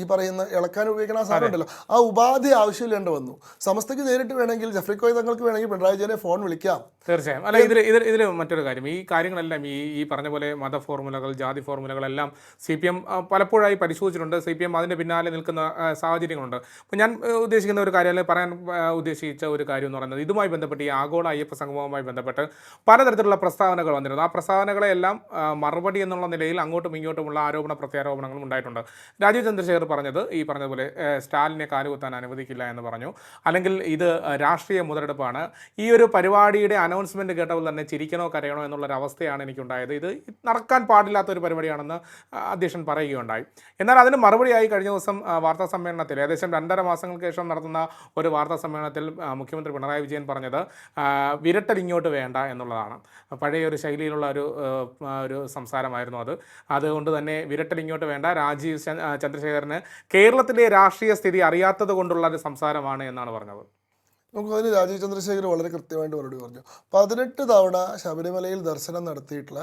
[SPEAKER 1] ഈ പറയുന്ന ഇളക്കാൻ ഉപയോഗിക്കുന്ന ആ സാധനം ഉണ്ടല്ലോ. ആ ഉപാധി ആവശ്യമില്ലേണ്ട വന്നു. സമസ്തയ്ക്ക് നേരിട്ട് വേണമെങ്കിൽ ജഫ്രിക്കോയ് തങ്ങൾക്ക് വേണമെങ്കിൽ പിണറായി വിജയനെ ഫോൺ വിളിക്കാം.
[SPEAKER 2] തീർച്ചയായും. അല്ല ഇതിൽ ഇതിൽ ഇതിൽ മറ്റൊരു കാര്യം. ഈ കാര്യങ്ങളെല്ലാം ഈ ഈ പറഞ്ഞ പോലെ മത ഫോർമുലകൾ ജാതി ഫോർമുലകളെല്ലാം സി പി എം പലപ്പോഴായി പരിശോധിച്ചിട്ടുണ്ട്. സി പി എം അതിന്റെ പിന്നാലെ നിൽക്കുന്ന സാഹചര്യങ്ങളുണ്ട്. അപ്പോൾ ഞാൻ ഉദ്ദേശിക്കുന്ന ഒരു കാര്യം അല്ലെങ്കിൽ പറയാൻ ഉദ്ദേശിച്ച ഒരു കാര്യം എന്ന് പറയുന്നത് ഇതുമായി ബന്ധപ്പെട്ട് ഈ ആഗോള അയ്യപ്പ സംഗമവുമായി ബന്ധപ്പെട്ട് പലതരത്തിലുള്ള പ്രസ്താവനകൾ വന്നിരുന്നു. ആ പ്രസ്താവനകളെല്ലാം മറുപടി എന്നുള്ള നിലയിൽ അങ്ങോട്ടും ഇങ്ങോട്ടുമുള്ള ആരോപണ പ്രത്യാരോപണങ്ങളും ഉണ്ടായിട്ടുണ്ട്. രാജീവ് ചന്ദ്രശേഖർ പറഞ്ഞത് ഈ പറഞ്ഞതുപോലെ സ്റ്റാലിനെ കാലുകുത്താൻ അനുവദിക്കില്ല എന്ന് പറഞ്ഞു. അല്ലെങ്കിൽ ഇത് രാഷ്ട്രീയ മുതലെടുപ്പാണ്. ഈ ഒരു പരിപാടിയുടെ അനൗൺസ്മെന്റ് കേട്ടപ്പോൾ തന്നെ ചിരിക്കണോ കരയണോ എന്നുള്ളൊരു അവസ്ഥയാണ് എനിക്കുണ്ടായത്. ഇത് നടക്കാൻ പാടില്ലാത്ത ഒരു പരിപാടിയാണെന്ന് അധ്യക്ഷൻ പറയുകയുണ്ടായി. എന്നാൽ അതിന് മറുപടിയായി കഴിഞ്ഞ ദിവസം വാർത്താ സമ്മേളനത്തിൽ ഏകദേശം രണ്ടര മാസങ്ങൾക്ക് ശേഷം നടത്തുന്ന ഒരു വാർത്താ സമ്മേളനത്തിൽ മുഖ്യമന്ത്രി പിണറായി വിജയൻ പറഞ്ഞത് വിരട്ടൽ ഇങ്ങോട്ട് വേണ്ട എന്നുള്ളതാണ്. പഴയ ഒരു ശൈലിയിലുള്ള ഒരു ഒരു സംസാരമായിരുന്നു അത്. അതുകൊണ്ട് തന്നെ വിരട്ടൽ ഇങ്ങോട്ട് വേണ്ട. രാജീവ് ച- കേരളത്തിലെ രാഷ്ട്രീയ സ്ഥിതി അറിയാത്തത് കൊണ്ടുള്ള ഒരു സംസാരമാണ് എന്നാണ് പറഞ്ഞത്.
[SPEAKER 1] നമുക്ക് അതിന് രാജീവ് ചന്ദ്രശേഖർ വളരെ കൃത്യമായിട്ട് മറുപടി പറഞ്ഞു. പതിനെട്ട് തവണ ശബരിമലയിൽ ദർശനം നടത്തിയിട്ടുള്ള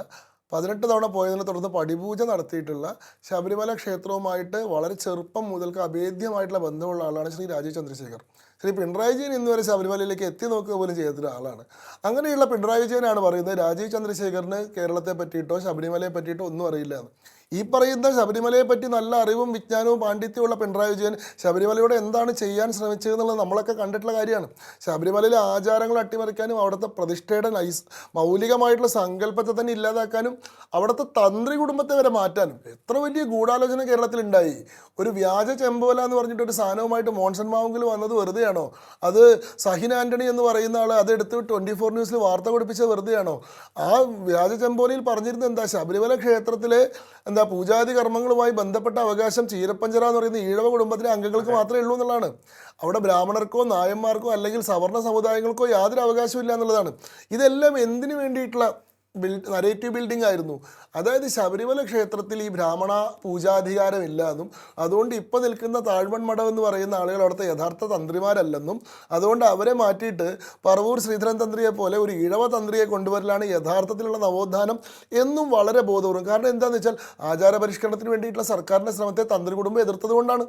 [SPEAKER 1] പതിനെട്ട് തവണ പോയതിനെ തുടർന്ന് പടിപൂജ നടത്തിയിട്ടുള്ള ശബരിമല ക്ഷേത്രവുമായിട്ട് വളരെ ചെറുപ്പം മുതൽക്ക് അഭേദ്യമായിട്ടുള്ള ബന്ധമുള്ള ആളാണ് ശ്രീ രാജീവ് ചന്ദ്രശേഖർ. ശ്രീ പിണറായി വിജയൻ ഇന്ന് വരെ ശബരിമലയിലേക്ക് എത്തി നോക്കുക പോലും ചെയ്തിട്ടുള്ള ആളാണ്. അങ്ങനെയുള്ള പിണറായി വിജയനാണ് പറയുന്നത് രാജീവ് ചന്ദ്രശേഖറിന് കേരളത്തെ പറ്റിയിട്ടോ ശബരിമലയെ പറ്റിയിട്ടോ ഒന്നും അറിയില്ല എന്ന്. ഈ പറയുന്ന ശബരിമലയെ പറ്റി നല്ല അറിവും വിജ്ഞാനവും പാണ്ഡിത്യമുള്ള പിണറായി വിജയൻ ശബരിമലയോടെ എന്താണ് ചെയ്യാൻ ശ്രമിച്ചതെന്നുള്ളത് നമ്മളൊക്കെ കണ്ടിട്ടുള്ള കാര്യമാണ്. ശബരിമലയിലെ ആചാരങ്ങൾ അട്ടിമറിക്കാനും അവിടുത്തെ പ്രതിഷ്ഠയുടെ നൈസ് മൗലികമായിട്ടുള്ള സങ്കല്പത്തെ തന്നെ ഇല്ലാതാക്കാനും അവിടുത്തെ തന്ത്രി കുടുംബത്തെ വരെ മാറ്റാനും എത്ര വലിയ ഗൂഢാലോചന കേരളത്തിലുണ്ടായി ഒരു വ്യാജ ചെമ്പോല എന്ന് പറഞ്ഞിട്ട് ഒരു സാധനവുമായിട്ട് മോൺസൺ മാവുങ്കിൽ വന്നത് വെറുതെയാണോ? അത് സഹിൻ ആന്റണി എന്ന് പറയുന്ന ആൾ അതെടുത്ത് ട്വന്റി ഫോർ ന്യൂസിൽ വാർത്ത കൊടുപ്പിച്ചത് വെറുതെയാണോ? ആ വ്യാജ ചെമ്പോലയിൽ പറഞ്ഞിരുന്നത് എന്താ? ശബരിമല ക്ഷേത്രത്തിലെ എന്താ പൂജാതി കർമ്മങ്ങളുമായി ബന്ധപ്പെട്ട അവകാശം ചീരപ്പഞ്ചറ എന്ന് പറയുന്ന ഈഴവ കുടുംബത്തിലെ അംഗങ്ങൾക്ക് മാത്രമേ ഉള്ളൂ എന്നുള്ളതാണ്. അവിടെ ബ്രാഹ്മണർക്കോ നായന്മാർക്കോ അല്ലെങ്കിൽ സവർണ സമുദായങ്ങൾക്കോ യാതൊരു അവകാശവും ഇല്ല എന്നുള്ളതാണ്. ഇതെല്ലാം എന്തിനു വേണ്ടിയിട്ടുള്ള ബിൽ നരേറ്റീവ് ബിൽഡിംഗ് ആയിരുന്നു. അതായത് ശബരിമല ക്ഷേത്രത്തിൽ ഈ ബ്രാഹ്മണ പൂജാധികാരം ഇല്ല അതുകൊണ്ട് ഇപ്പോൾ നിൽക്കുന്ന താഴ്വൺ മഠം എന്ന് പറയുന്ന ആളുകൾ അവിടുത്തെ യഥാർത്ഥ തന്ത്രിമാരല്ലെന്നും അതുകൊണ്ട് അവരെ മാറ്റിയിട്ട് പറവൂർ ശ്രീധരൻ തന്ത്രിയെ പോലെ ഒരു ഇഴവ തന്ത്രിയെ കൊണ്ടുവരലാണ് യഥാർത്ഥത്തിലുള്ള നവോത്ഥാനം എന്നും വളരെ ബോധപൂർവം കാരണം എന്താണെന്ന് വെച്ചാൽ ആചാര പരിഷ്കരണത്തിന് വേണ്ടിയിട്ടുള്ള സർക്കാരിന്റെ ശ്രമത്തെ തന്ത്രി കുടുംബം എതിർത്തതുകൊണ്ടാണ്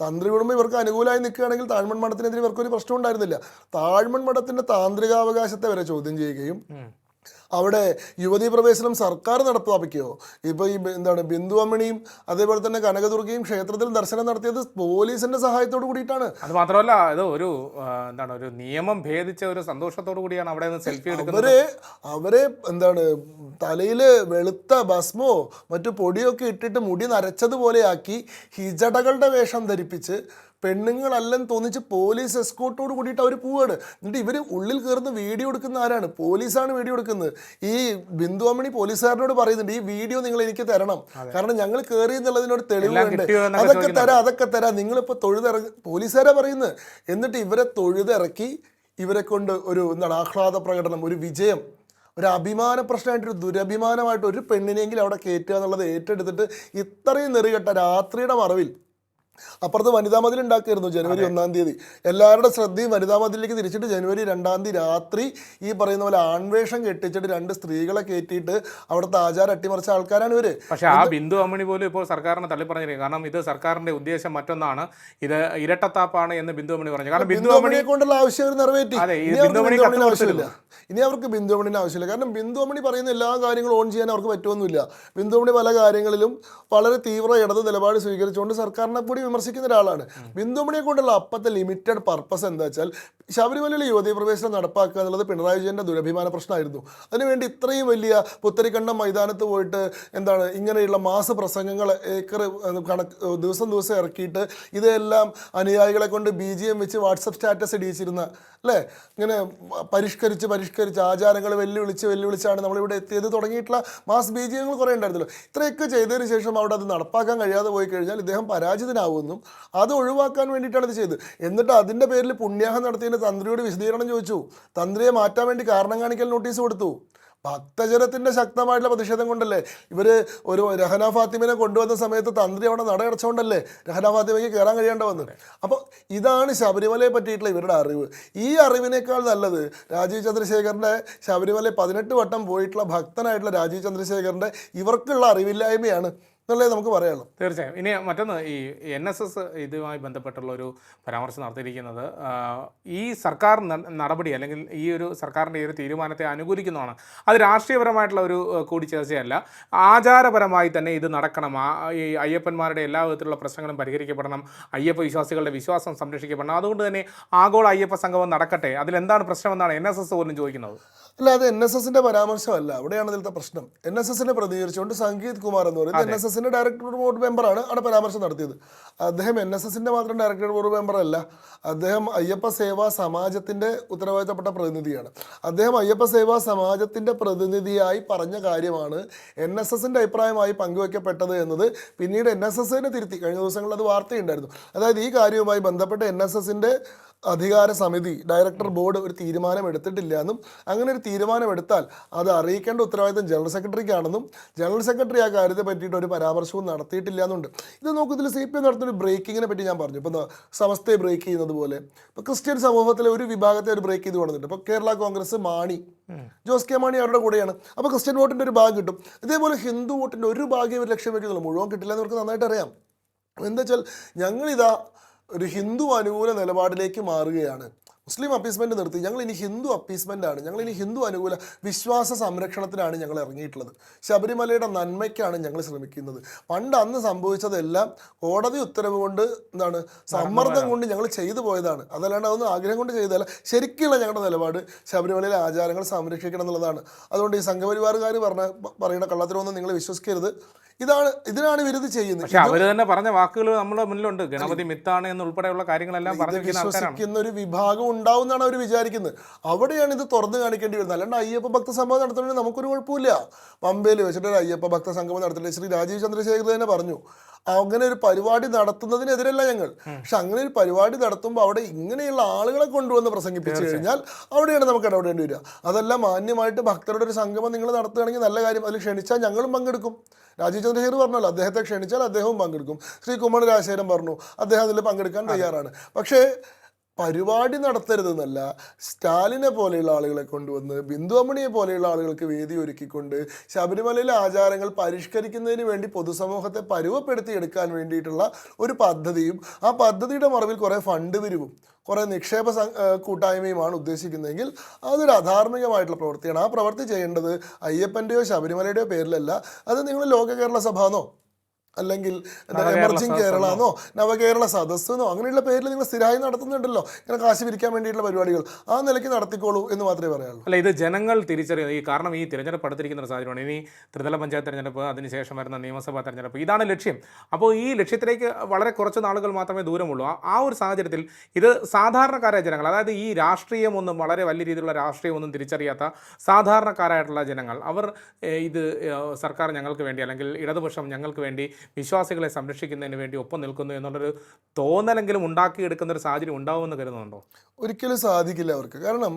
[SPEAKER 1] തന്ത്രി കുടുംബം ഇവർക്ക് അനുകൂലമായി നിൽക്കുകയാണെങ്കിൽ താഴ്മൺ മഠത്തിനെതിരെ ഇവർക്കൊരു പ്രശ്നം ഉണ്ടായിരുന്നില്ല. താഴ്മൺ മഠത്തിന്റെ താന്ത്രികാവകാശത്തെ വരെ ചോദ്യം ചെയ്യുകയും അവിടെ യുവതീ പ്രവേശനം സർക്കാർ നടപ്പാപ്പിക്കുകയോ? ഇപ്പോൾ ഈ എന്താണ് ബിന്ദു അമ്മണിയും അതേപോലെ തന്നെ കനകദുർഗയും ക്ഷേത്രത്തിൽ ദർശനം നടത്തിയത് പോലീസിന്റെ സഹായത്തോട് കൂടിയിട്ടാണ്.
[SPEAKER 2] അത് മാത്രമല്ല ഇത് ഒരു എന്താണ് ഒരു നിയമം ഭേദിച്ച ഒരു സന്തോഷത്തോടു കൂടിയാണ് അവിടെ നിന്ന് സെൽഫി എടുക്കുന്നത്.
[SPEAKER 1] അവരെ അവരെ എന്താണ് തലയിൽ വെളുത്ത ഭസ്മോ മറ്റു പൊടിയൊക്കെ ഇട്ടിട്ട് മുടി നരച്ചതുപോലെയാക്കി ഹിജടകളുടെ വേഷം ധരിപ്പിച്ച് പെണ്ണുങ്ങളല്ലെന്ന് തോന്നിച്ച് പോലീസ് എസ്കോട്ടോട് കൂടിയിട്ട് അവർ പോവാണ്. എന്നിട്ട് ഇവർ ഉള്ളിൽ കയറുന്ന വീഡിയോ എടുക്കുന്ന ആരാണ്? പോലീസാണ് വീഡിയോ എടുക്കുന്നത്. ഈ ബിന്ദുവാമണി പോലീസുകാരനോട് പറയുന്നുണ്ട് ഈ വീഡിയോ നിങ്ങൾ എനിക്ക് തരണം. കാരണം ഞങ്ങൾ കയറി
[SPEAKER 2] എന്നുള്ളതിനോട് തെളിവുണ്ട്
[SPEAKER 1] അതൊക്കെ. തരാം അതൊക്കെ തരാം. നിങ്ങളിപ്പോൾ തൊഴുതിറങ്ങി പോലീസുകാരാ പറയുന്നത് എന്നിട്ട് ഇവരെ തൊഴുതിറക്കി ഇവരെ കൊണ്ട് ഒരു എന്താണ് ആഹ്ലാദ പ്രകടനം ഒരു വിജയം ഒരു അഭിമാന പ്രശ്നമായിട്ട് ഒരു ദുരഭിമാനമായിട്ട് ഒരു പെണ്ണിനെങ്കിലും അവിടെ കയറ്റുക എന്നുള്ളത് ഏറ്റെടുത്തിട്ട് ഇത്രയും നെറികെട്ട രാത്രിയുടെ മറവിൽ അപ്പുറത്ത് വനിതാ മതിൽ ഉണ്ടാക്കിയിരുന്നു ജനുവരി ഒന്നാം തീയതി. എല്ലാവരുടെ ശ്രദ്ധയും വനിതാ മതിലേക്ക് തിരിച്ചിട്ട് ജനുവരി രണ്ടാം തീയതി രാത്രി ഈ പറയുന്ന പോലെ ആൺവേഷം കെട്ടിച്ചിട്ട് രണ്ട് സ്ത്രീകളെ കയറ്റിയിട്ട് അവിടുത്തെ ആചാരം അട്ടിമറിച്ച ആൾക്കാരാണ് ഇവർ.
[SPEAKER 2] പക്ഷെ ആ ബിന്ദു അമ്മണി പോലും ഇപ്പോൾ സർക്കാരിനെ തള്ളി പറഞ്ഞിരിക്കും കാരണം ഇത് സർക്കാരിന്റെ ഉദ്ദേശം മറ്റൊന്നാണ്. ഇത് ഇരട്ടത്താപ്പാണ് എന്ന് ബിന്ദു അമ്മണി പറഞ്ഞു. കാരണം ബിന്ദു
[SPEAKER 1] അമ്മണിയെ കൊണ്ടുള്ള ആവശ്യം അവർ നിറവേറ്റി.
[SPEAKER 2] ആവശ്യമില്ല.
[SPEAKER 1] ഇനി അവർക്ക് ബിന്ദു
[SPEAKER 2] അമ്മണിന്
[SPEAKER 1] ആവശ്യമില്ല. കാരണം ബിന്ദു അമ്മണി പറയുന്ന എല്ലാ കാര്യങ്ങളും ഓൺ ചെയ്യാൻ അവർക്ക് പറ്റുമൊന്നുമില്ല. ബിന്ദു അമ്മണി പല കാര്യങ്ങളിലും വളരെ തീവ്ര ഇടത് നിലപാട് സ്വീകരിച്ചുകൊണ്ട് സർക്കാരിനെ കൂടി വിമർശിക്കുന്ന ഒരാളാണ്. ബിന്ദുമണിയെ കൊണ്ടുള്ള അപ്പത്തെ ലിമിറ്റഡ് പർപ്പസ് എന്താ വെച്ചാൽ ശബരിമലയിലെ യുവതീ പ്രവേശനം നടപ്പാക്കുക എന്നുള്ളത് പിണറായി വിജയന്റെ ദുരഭിമാന പ്രശ്നമായിരുന്നു. അതിനുവേണ്ടി ഇത്രയും വലിയ പുത്തരിക്കണ്ടം മൈതാനത്ത് പോയിട്ട് എന്താണ് ഇങ്ങനെയുള്ള മാസ പ്രസംഗങ്ങൾ ഏക്കർ കണക്ക് ദിവസം ദിവസം ഇറക്കിയിട്ട് ഇതെല്ലാം അനുയായികളെ കൊണ്ട് ബി ജി എം വെച്ച് വാട്സപ്പ് സ്റ്റാറ്റസ് ഇടിയിച്ചിരുന്ന അല്ലേ? ഇങ്ങനെ പരിഷ്കരിച്ച് പരിഷ്കരിച്ച് ആചാരങ്ങൾ വെല്ലുവിളിച്ച് വെല്ലുവിളിച്ചാണ് നമ്മളിവിടെ എത്തിയത്. തുടങ്ങിയിട്ടുള്ള മാസ് ബി ജി എങ്ങൾ കുറേ ഉണ്ടായിരുന്നല്ലോ. ഇത്രയൊക്കെ ചെയ്തതിന് ശേഷം അവിടെ അത് നടപ്പാക്കാൻ കഴിയാതെ പോയി കഴിഞ്ഞാൽ ഇദ്ദേഹം പരാജിതനാവുമെന്നും അത് ഒഴിവാക്കാൻ വേണ്ടിയിട്ടാണ് ഇത് ചെയ്തത്. എന്നിട്ട് അതിന്റെ പേരിൽ പുണ്യാഹം നടത്തിയതിന് തന്ത്രിയോട് വിശദീകരണം ചോദിച്ചു. തന്ത്രിയെ മാറ്റാൻ വേണ്ടി കാരണം കാണിക്കൽ നോട്ടീസ് കൊടുത്തു. ഭക്തജനത്തിന്റെ ശക്തമായിട്ടുള്ള പ്രതിഷേധം കൊണ്ടല്ലേ ഇവർ ഒരു രഹന ഫാത്തിമിനെ കൊണ്ടുവന്ന സമയത്ത് തന്ത്രി അവിടെ നടയടച്ചുകൊണ്ടല്ലേ രഹന ഫാത്തിമയ്ക്ക് കയറാൻ കഴിയേണ്ട വന്നത്? അപ്പോൾ ഇതാണ് ശബരിമലയെ പറ്റിയിട്ടുള്ള ഇവരുടെ അറിവ്. ഈ അറിവിനേക്കാൾ നല്ലത് രാജീവ് ചന്ദ്രശേഖരന്റെ ശബരിമല പതിനെട്ട് വട്ടം പോയിട്ടുള്ള ഭക്തനായിട്ടുള്ള രാജീവ് ചന്ദ്രശേഖരന്റെ ഇവർക്കുള്ള അറിവില്ലായ്മയാണ്. എന്നുള്ളത് നമുക്ക് പറയാനുള്ളൂ.
[SPEAKER 2] തീർച്ചയായും. ഇനി മറ്റൊന്ന് ഈ എൻ എസ് എസ് ഇതുമായി ബന്ധപ്പെട്ടുള്ള ഒരു പരാമർശം നടത്തിയിരിക്കുന്നത് ഈ സർക്കാർ നടപടി അല്ലെങ്കിൽ ഈ ഒരു സർക്കാരിന്റെ ഈ ഒരു തീരുമാനത്തെ അനുകൂലിക്കുന്നതാണ്. അത് രാഷ്ട്രീയപരമായിട്ടുള്ള ഒരു കൂടിച്ചേർച്ചയല്ല. ആചാരപരമായി തന്നെ ഇത് നടക്കണം. ആ ഈ അയ്യപ്പന്മാരുടെ എല്ലാ വിധത്തിലുള്ള പ്രശ്നങ്ങളും പരിഹരിക്കപ്പെടണം. അയ്യപ്പ വിശ്വാസികളുടെ വിശ്വാസം സംരക്ഷിക്കപ്പെടണം. അതുകൊണ്ട് തന്നെ ആഗോള അയ്യപ്പ സംഗമം നടക്കട്ടെ. അതിലെന്താണ് പ്രശ്നമെന്നാണ് എൻ എസ് എസ് പോലും ചോദിക്കുന്നത്.
[SPEAKER 1] അല്ല അത് എൻ എസ് എസിന്റെ പരാമർശമല്ല. അവിടെയാണ് ഇതിലത്തെ പ്രശ്നം. എൻ എസ് എസിനെ പ്രതികരിച്ചുകൊണ്ട് സംഗീത് കുമാർ എന്ന് പറയുന്നത് എൻ എസ് എസിന്റെ ഡയറക്ടർ ബോർഡ് മെമ്പറാണ് അവിടെ പരാമർശം നടത്തിയത്. അദ്ദേഹം എൻ എസ് എസിന്റെ മാത്രം ഡയറക്ടർ ബോർഡ് മെമ്പർ അല്ല. അദ്ദേഹം അയ്യപ്പ സേവാ സമാജത്തിന്റെ ഉത്തരവാദിത്തപ്പെട്ട പ്രതിനിധിയാണ്. അദ്ദേഹം അയ്യപ്പ സേവാ സമാജത്തിന്റെ പ്രതിനിധിയായി പറഞ്ഞ കാര്യമാണ് എൻ എസ് എസിന്റെ അഭിപ്രായമായി പങ്കുവെക്കപ്പെട്ടത് എന്നത്. പിന്നീട് എൻ എസ് എസിനെ തിരുത്തി. കഴിഞ്ഞ ദിവസങ്ങളിൽ അത് വാർത്തയുണ്ടായിരുന്നു. അതായത് ഈ കാര്യവുമായി ബന്ധപ്പെട്ട് എൻ എസ് എസിന്റെ അധികാര സമിതി ഡയറക്ടർ ബോർഡ് ഒരു തീരുമാനം എടുത്തിട്ടില്ല എന്നും അങ്ങനെ ഒരു തീരുമാനം എടുത്താൽ അത് അറിയിക്കേണ്ട ഉത്തരവാദിത്തം ജനറൽ സെക്രട്ടറിക്കാണെന്നും ജനറൽ സെക്രട്ടറി ആ കാര്യത്തെ പറ്റിയിട്ട് ഒരു പരാമർശവും നടത്തിയിട്ടില്ല എന്നുണ്ട്. ഇത് നോക്കത്തിൽ സി പി എം നടത്തുന്ന ഒരു ബ്രേക്കിങ്ങിനെ പറ്റി ഞാൻ പറഞ്ഞു. ഇപ്പോൾ സമസ്തയെ ബ്രേക്ക് ചെയ്യുന്നത് പോലെ. ഇപ്പോൾ ക്രിസ്ത്യൻ സമൂഹത്തിലെ ഒരു വിഭാഗത്തെ ഒരു ബ്രേക്ക് ചെയ്ത് കൊണ്ടുണ്ട് ഇപ്പോൾ കേരള കോൺഗ്രസ് മാണി. ജോസ് കെ മാണി അവരുടെ കൂടെയാണ്. അപ്പോൾ ക്രിസ്ത്യൻ വോട്ടിന്റെ ഒരു ഭാഗം കിട്ടും. ഇതേപോലെ ഹിന്ദു വോട്ടിന്റെ ഒരു ഭാഗ്യം ഇവർ ലക്ഷ്യം വെക്കുന്നുള്ളൂ. മുഴുവൻ കിട്ടില്ല എന്ന് അവർക്ക് നന്നായിട്ട് അറിയാം. എന്താ വെച്ചാൽ ഞങ്ങളിതാ ഒരു ഹിന്ദു അനുകൂല നിലപാടിലേക്ക് മാറുകയാണ്. മുസ്ലിം അപ്പീസ്മെന്റ് നിർത്തി. ഞങ്ങൾ ഇനി ഹിന്ദു അപ്പീസ്മെന്റ് ആണ് ഞങ്ങൾ ഇനി ഹിന്ദു അനുകൂല വിശ്വാസ സംരക്ഷണത്തിനാണ് ഞങ്ങൾ ഇറങ്ങിയിട്ടുള്ളത്. ശബരിമലയുടെ നന്മയ്ക്കാണ് ഞങ്ങൾ ശ്രമിക്കുന്നത്. പണ്ട് അന്ന് സംഭവിച്ചതെല്ലാം കോടതി ഉത്തരവ് കൊണ്ട് എന്താണ് സമ്മർദ്ദം കൊണ്ട് ഞങ്ങൾ ചെയ്തു പോയതാണ്. അതല്ലാണ്ട് അതൊന്നും ആഗ്രഹം കൊണ്ട് ചെയ്തതല്ല. ശരിക്കുള്ള ഞങ്ങളുടെ നിലപാട് ശബരിമലയിലെ ആചാരങ്ങൾ സംരക്ഷിക്കണം എന്നുള്ളതാണ്. അതുകൊണ്ട് ഈ സംഘപരിവാറുകാർ പറഞ്ഞ പറയുന്ന കള്ളത്തിനൊന്നും നിങ്ങൾ വിശ്വസിക്കരുത്. ഇതാണ് ഇതിനാണ് ഇവരിത് ചെയ്യുന്നത്.
[SPEAKER 2] പക്ഷെ അവർ തന്നെ പറഞ്ഞ വാക്കുകൾ നമ്മുടെ മുന്നിലുണ്ട്. ഗണപതി മിത്താണ് എന്നുൾപ്പെടെയുള്ള കാര്യങ്ങളെല്ലാം പറഞ്ഞു
[SPEAKER 1] വിശ്വസിക്കുന്ന ഒരു വിഭാഗം ഉണ്ടാവും എന്നാണ് അവർ വിചാരിക്കുന്നത്. അവിടെയാണ് ഇത് തുറന്നു കാണിക്കേണ്ടി വരുന്നത്. അല്ലാണ്ട് അയ്യപ്പ ഭക്ത സംഭവം നടത്തണമെങ്കിൽ നമുക്കൊരു കുഴപ്പമില്ല. പമ്പയിൽ വെച്ചിട്ട് ഒരു അയ്യപ്പ ഭക്ത സംഗമം നടത്തില്ല. ശ്രീ രാജീവ് ചന്ദ്രശേഖർ തന്നെ പറഞ്ഞു. അങ്ങനെ ഒരു പരിപാടി നടത്തുന്നതിനെതിരല്ല ഞങ്ങൾ. പക്ഷെ അങ്ങനെ ഒരു പരിപാടി നടത്തുമ്പോൾ അവിടെ ഇങ്ങനെയുള്ള ആളുകളെ കൊണ്ടുവന്ന് പ്രസംഗിപ്പിച്ചു കഴിഞ്ഞാൽ അവിടെയാണ് നമുക്ക് ഇടപെടേണ്ടി വരിക. അതല്ല മാന്യമായിട്ട് ഭക്തരുടെ ഒരു സംഗമം നിങ്ങൾ നടത്തുകയാണെങ്കിൽ നല്ല കാര്യം. അതിൽ ക്ഷണിച്ചാൽ ഞങ്ങളും പങ്കെടുക്കും. രാജീവ് ചന്ദ്രശേഖർ പറഞ്ഞല്ലോ അദ്ദേഹത്തെ ക്ഷണിച്ചാൽ അദ്ദേഹവും പങ്കെടുക്കും. ശ്രീ കുമ്മണ രാജശേഖരൻ പറഞ്ഞു അദ്ദേഹം അതിൽ പങ്കെടുക്കാൻ തയ്യാറാണ്. പക്ഷേ പരിപാടി നടത്തരുതെന്നല്ല സ്റ്റാലിനെ പോലെയുള്ള ആളുകളെ കൊണ്ടുവന്ന് ബിന്ദു അമ്മണിയെ പോലെയുള്ള ആളുകൾക്ക് വേദി ഒരുക്കിക്കൊണ്ട് ശബരിമലയിലെ ആചാരങ്ങൾ പരിഷ്കരിക്കുന്നതിന് വേണ്ടി പൊതുസമൂഹത്തെ പരുവപ്പെടുത്തിയെടുക്കാൻ വേണ്ടിയിട്ടുള്ള ഒരു പദ്ധതിയും ആ പദ്ധതിയുടെ മറവിൽ കുറേ ഫണ്ട് പിരിവും കുറേ നിക്ഷേപ കൂട്ടായ്മയുമാണ് ഉദ്ദേശിക്കുന്നതെങ്കിൽ അതൊരു അധാർമികമായിട്ടുള്ള പ്രവൃത്തിയാണ്. ആ പ്രവൃത്തി ചെയ്യേണ്ടത് അയ്യപ്പന്റെയോ ശബരിമലയുടെയോ പേരിലല്ല. അത് നിങ്ങൾ ലോക കേരള സഭാന്നോ? അല്ലെങ്കിൽ എമർജിങ്. കേരള എന്നോ നവകേരള സദസ് എന്നോ അങ്ങനെയുള്ള പേരിൽ നിങ്ങൾ സ്ഥിരമായി നടത്തുന്നുണ്ടല്ലോ. ഇങ്ങനെ കാശ് പിരിക്കാൻ വേണ്ടിയിട്ടുള്ള പരിപാടികൾ. ആ നിലയ്ക്ക് നടത്തിക്കോളൂ എന്ന് മാത്രമേ പറയാനുള്ളൂ.
[SPEAKER 2] അല്ല ഇത് ജനങ്ങൾ തിരിച്ചറിയുന്നത് ഈ കാരണം ഈ തിരഞ്ഞെടുപ്പ് അടുത്തിരിക്കുന്ന ഒരു സാഹചര്യമാണ്. ഇനി ത്രിതല പഞ്ചായത്ത് തിരഞ്ഞെടുപ്പ് അതിനുശേഷം വരുന്ന നിയമസഭാ തിരഞ്ഞെടുപ്പ്. ഇതാണ് ലക്ഷ്യം. അപ്പോൾ ഈ ലക്ഷ്യത്തിലേക്ക് വളരെ കുറച്ച് നാളുകൾ മാത്രമേ ദൂരമുള്ളൂ. ആ ഒരു സാഹചര്യത്തിൽ ഇത് സാധാരണക്കാരായ ജനങ്ങൾ അതായത് ഈ രാഷ്ട്രീയമൊന്നും വളരെ വലിയ രീതിയിലുള്ള രാഷ്ട്രീയമൊന്നും തിരിച്ചറിയാത്ത സാധാരണക്കാരായിട്ടുള്ള ജനങ്ങൾ അവർ ഇത് സർക്കാർ ഞങ്ങൾക്ക് വേണ്ടി അല്ലെങ്കിൽ ഇടതുപക്ഷം ഞങ്ങൾക്ക് വേണ്ടി വിശ്വാസികളെ സംരക്ഷിക്കുന്നതിന് വേണ്ടി ഒപ്പം നിൽക്കുന്നു എന്നുള്ളൊരു തോന്നലെങ്കിലും ഉണ്ടാക്കിയെടുക്കുന്ന ഒരു സാഹചര്യം ഉണ്ടാവുമെന്ന് കരുതുന്നുണ്ടോ?
[SPEAKER 1] ഒരിക്കലും സാധിക്കില്ല അവർക്ക്. കാരണം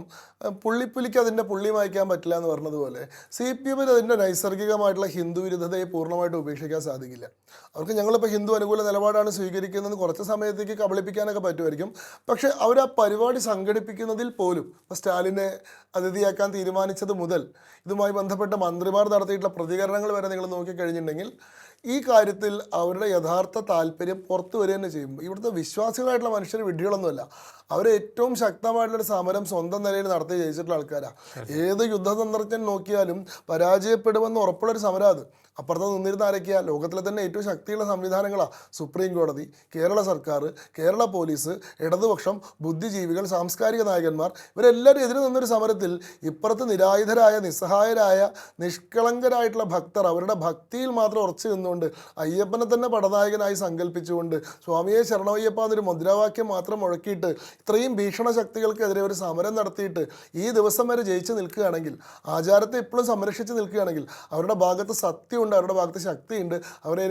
[SPEAKER 1] പുള്ളിപ്പുലിക്ക് അതിന്റെ പുള്ളി മായ്ക്കാൻ പറ്റില്ല എന്ന് പറഞ്ഞതുപോലെ സി പി എമ്മിന് അതിന്റെ നൈസർഗികമായിട്ടുള്ള ഹിന്ദു വിരുദ്ധതയെ പൂർണമായിട്ട് ഉപേക്ഷിക്കാൻ സാധിക്കില്ല. അവർക്ക് ഞങ്ങളിപ്പോൾ ഹിന്ദു അനുകൂല നിലപാടാണ് സ്വീകരിക്കുന്നത് കുറച്ച് സമയത്തേക്ക് കബളിപ്പിക്കാനൊക്കെ പറ്റുമായിരിക്കും. പക്ഷേ അവർ ആ പരിപാടി സംഘടിപ്പിക്കുന്നതിൽ പോലും ഇപ്പോൾ സ്റ്റാലിനെ അതിഥിയാക്കാൻ തീരുമാനിച്ചത് മുതൽ ഇതുമായി ബന്ധപ്പെട്ട മന്ത്രിമാർ നടത്തിയിട്ടുള്ള പ്രതികരണങ്ങൾ വരെ നിങ്ങൾ നോക്കിക്കഴിഞ്ഞിട്ടുണ്ടെങ്കിൽ ഈ കാര്യത്തിൽ അവരുടെ യഥാർത്ഥ താല്പര്യം പുറത്തു വരിക തന്നെ ചെയ്യും. ഇവിടുത്തെ വിശ്വാസികളായിട്ടുള്ള മനുഷ്യർ വിഡ്ഢികളൊന്നുമല്ല. അവർ ഏറ്റവും ശക്തമായിട്ടുള്ളൊരു സമരം സ്വന്തം നിലയിൽ നടത്തി ജയിച്ചിട്ടുള്ള ആൾക്കാരാണ് ഏത് യുദ്ധതന്ത്രജ്ഞൻ നോക്കിയാലും പരാജയപ്പെടുമെന്ന് ഉറപ്പുള്ളൊരു സമരം അത്. അപ്പുറത്ത് നിന്നിരുന്ന ആരൊക്കെയാ? ലോകത്തിലെ തന്നെ ഏറ്റവും ശക്തിയുള്ള സംവിധാനങ്ങളാണ് സുപ്രീം കോടതി കേരള സർക്കാർ കേരള പോലീസ് ഇടതുപക്ഷം ബുദ്ധിജീവികൾ സാംസ്കാരിക നായകന്മാർ. ഇവരെല്ലാവരും എതിരെ നിന്നൊരു സമരത്തിൽ ഇപ്പുറത്ത് നിരായുധരായ നിസ്സഹായരായ നിഷ്കളങ്കരായിട്ടുള്ള ഭക്തർ അവരുടെ ഭക്തിയിൽ മാത്രം ഉറച്ചു നിന്നുകൊണ്ട് അയ്യപ്പനെ തന്നെ പടനായകനായി സങ്കല്പിച്ചുകൊണ്ട് സ്വാമിയെ ശരണമയ്യപ്പ എന്നൊരു മുദ്രാവാക്യം മാത്രം മുഴക്കിയിട്ട് ഇത്രയും ഭീഷണ ശക്തികൾക്കെതിരെ ഒരു സമരം നടത്തിയിട്ട് ഈ ദിവസം വരെ ജയിച്ചു നിൽക്കുകയാണെങ്കിൽ ആചാരത്തെ ഇപ്പോഴും സംരക്ഷിച്ച് നിൽക്കുകയാണെങ്കിൽ അവരുടെ ഭാഗത്ത് സത്യമുണ്ട് അവരുടെ ഭാഗത്ത് ശക്തിയുണ്ട്. അവരെ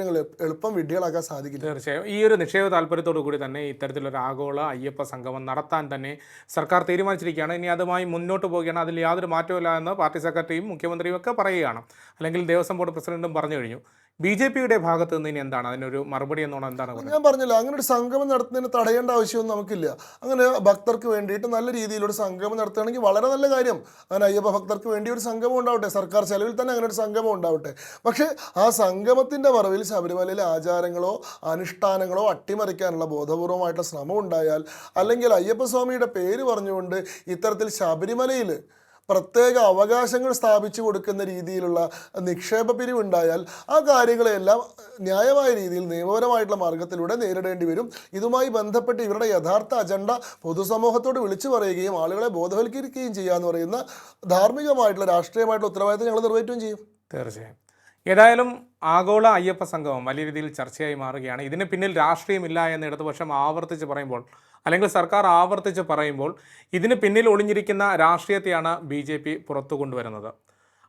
[SPEAKER 1] എളുപ്പം വിഡ്ഢികളാക്കാൻ സാധിക്കില്ല.
[SPEAKER 2] തീർച്ചയായും. ഈ ഒരു നിക്ഷേപ താല്പര്യത്തോടു കൂടി തന്നെ ഇത്തരത്തിലൊരു ആഗോള അയ്യപ്പ സംഗമം നടത്താൻ തന്നെ സർക്കാർ തീരുമാനിച്ചിരിക്കുകയാണ്. ഇനി അതുമായി മുന്നോട്ട് പോവുകയാണ് അതിൽ യാതൊരു മാറ്റമില്ല എന്ന് പാർട്ടി സെക്രട്ടറിയും മുഖ്യമന്ത്രിയും ഒക്കെ പറയുകയാണ്. അല്ലെങ്കിൽ ദേവസ്വം ബോർഡ് പ്രസിഡന്റും പറഞ്ഞു കഴിഞ്ഞു. ബി ജെ പിയുടെ ഭാഗത്ത് നിന്ന് ഇനി എന്താണ്? അതിനൊരു മറുപടി എന്നോണം എന്താണ്
[SPEAKER 1] ഞാൻ പറഞ്ഞില്ല അങ്ങനെ ഒരു സംഗമം നടത്തുന്നതിന് തടയേണ്ട ആവശ്യമൊന്നും നമുക്കില്ല. അങ്ങനെ ഭക്തർക്ക് വേണ്ടിയിട്ട് നല്ല രീതിയിലൊരു സംഗമം നടത്തുകയാണെങ്കിൽ വളരെ നല്ല കാര്യം. അങ്ങനെ അയ്യപ്പ ഭക്തർക്ക് വേണ്ടി ഒരു സംഗമം ഉണ്ടാവട്ടെ സർക്കാർ ചെലവിൽ തന്നെ അങ്ങനെ ഒരു സംഗമം ഉണ്ടാവട്ടെ. പക്ഷേ ആ സംഗമത്തിന്റെ മറവിൽ ശബരിമലയിലെ ആചാരങ്ങളോ അനുഷ്ഠാനങ്ങളോ അട്ടിമറിക്കാനുള്ള ബോധപൂർവമായിട്ടുള്ള ശ്രമം ഉണ്ടായാൽ അല്ലെങ്കിൽ അയ്യപ്പ സ്വാമിയുടെ പേര് പറഞ്ഞുകൊണ്ട് ഇത്തരത്തിൽ ശബരിമലയിൽ പ്രത്യേക അവകാശങ്ങൾ സ്ഥാപിച്ചു കൊടുക്കുന്ന രീതിയിലുള്ള നിക്ഷേപ പിരിവുണ്ടായാൽ ആ കാര്യങ്ങളെല്ലാം ന്യായമായ രീതിയിൽ നിയമപരമായിട്ടുള്ള മാർഗത്തിലൂടെ നേരിടേണ്ടി വരും. ഇതുമായി ബന്ധപ്പെട്ട് ഇവരുടെ യഥാർത്ഥ അജണ്ട പൊതുസമൂഹത്തോട് വിളിച്ചു പറയുകയും ആളുകളെ ബോധവൽക്കരിക്കുകയും ചെയ്യുക എന്ന് പറയുന്ന ധാർമ്മികമായിട്ടുള്ള രാഷ്ട്രീയമായിട്ടുള്ള ഉത്തരവാദിത്തം ഞങ്ങൾ നിറവേറ്റുകയും ചെയ്യും.
[SPEAKER 2] തീർച്ചയായും. ഏതായാലും ആഗോള അയ്യപ്പ സംഗമം വലിയ രീതിയിൽ ചർച്ചയായി മാറുകയാണ്. ഇതിന് പിന്നിൽ രാഷ്ട്രീയമില്ല എന്ന് ഇടതുപക്ഷം ആവർത്തിച്ച് പറയുമ്പോൾ അല്ലെങ്കിൽ സർക്കാർ ആവർത്തിച്ച് പറയുമ്പോൾ ഇതിന് പിന്നിൽ ഒളിഞ്ഞിരിക്കുന്ന രാഷ്ട്രീയത്തെയാണ് ബി ജെ പി പുറത്തു കൊണ്ടുവരുന്നത്.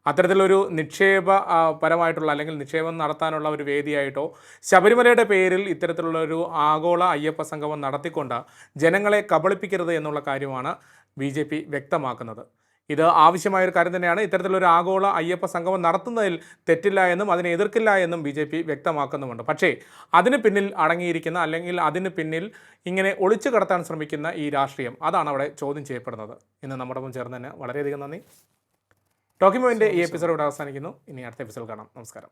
[SPEAKER 2] അത്തരത്തിലൊരു നിക്ഷേപ പരമായിട്ടുള്ള അല്ലെങ്കിൽ നിക്ഷേപം നടത്താനുള്ള ഒരു വേദിയായിട്ടോ ശബരിമലയുടെ പേരിൽ ഇത്തരത്തിലുള്ള ഒരു ആഗോള അയ്യപ്പ സംഗമം നടത്തിക്കൊണ്ട് ജനങ്ങളെ കബളിപ്പിക്കരുത് എന്നുള്ള കാര്യമാണ് ബി വ്യക്തമാക്കുന്നത്. ഇത് ആവശ്യമായ ഒരു കാര്യം തന്നെയാണ്. ഇത്തരത്തിലൊരു ആഗോള അയ്യപ്പ സംഗമം നടത്തുന്നതിൽ തെറ്റില്ല എന്നും അതിനെ എതിർക്കില്ല എന്നും ബി ജെ പി വ്യക്തമാക്കുന്നുമുണ്ട്. പക്ഷേ അതിന് പിന്നിൽ അടങ്ങിയിരിക്കുന്ന അല്ലെങ്കിൽ അതിന് പിന്നിൽ ഇങ്ങനെ ഒളിച്ചു കടത്താൻ ശ്രമിക്കുന്ന ഈ രാഷ്ട്രീയം അതാണ് അവിടെ ചോദ്യം ചെയ്യപ്പെടുന്നത്. ഇന്ന് നമ്മുടെ ഒപ്പം ചേർന്നതിന് വളരെയധികം നന്ദി. ടോക്കിമോയിന്റെ ഈ എപ്പിസോഡ് ഇവിടെ അവസാനിക്കുന്നു. ഇനി അടുത്ത എപ്പിസോഡ് കാണാം. നമസ്കാരം.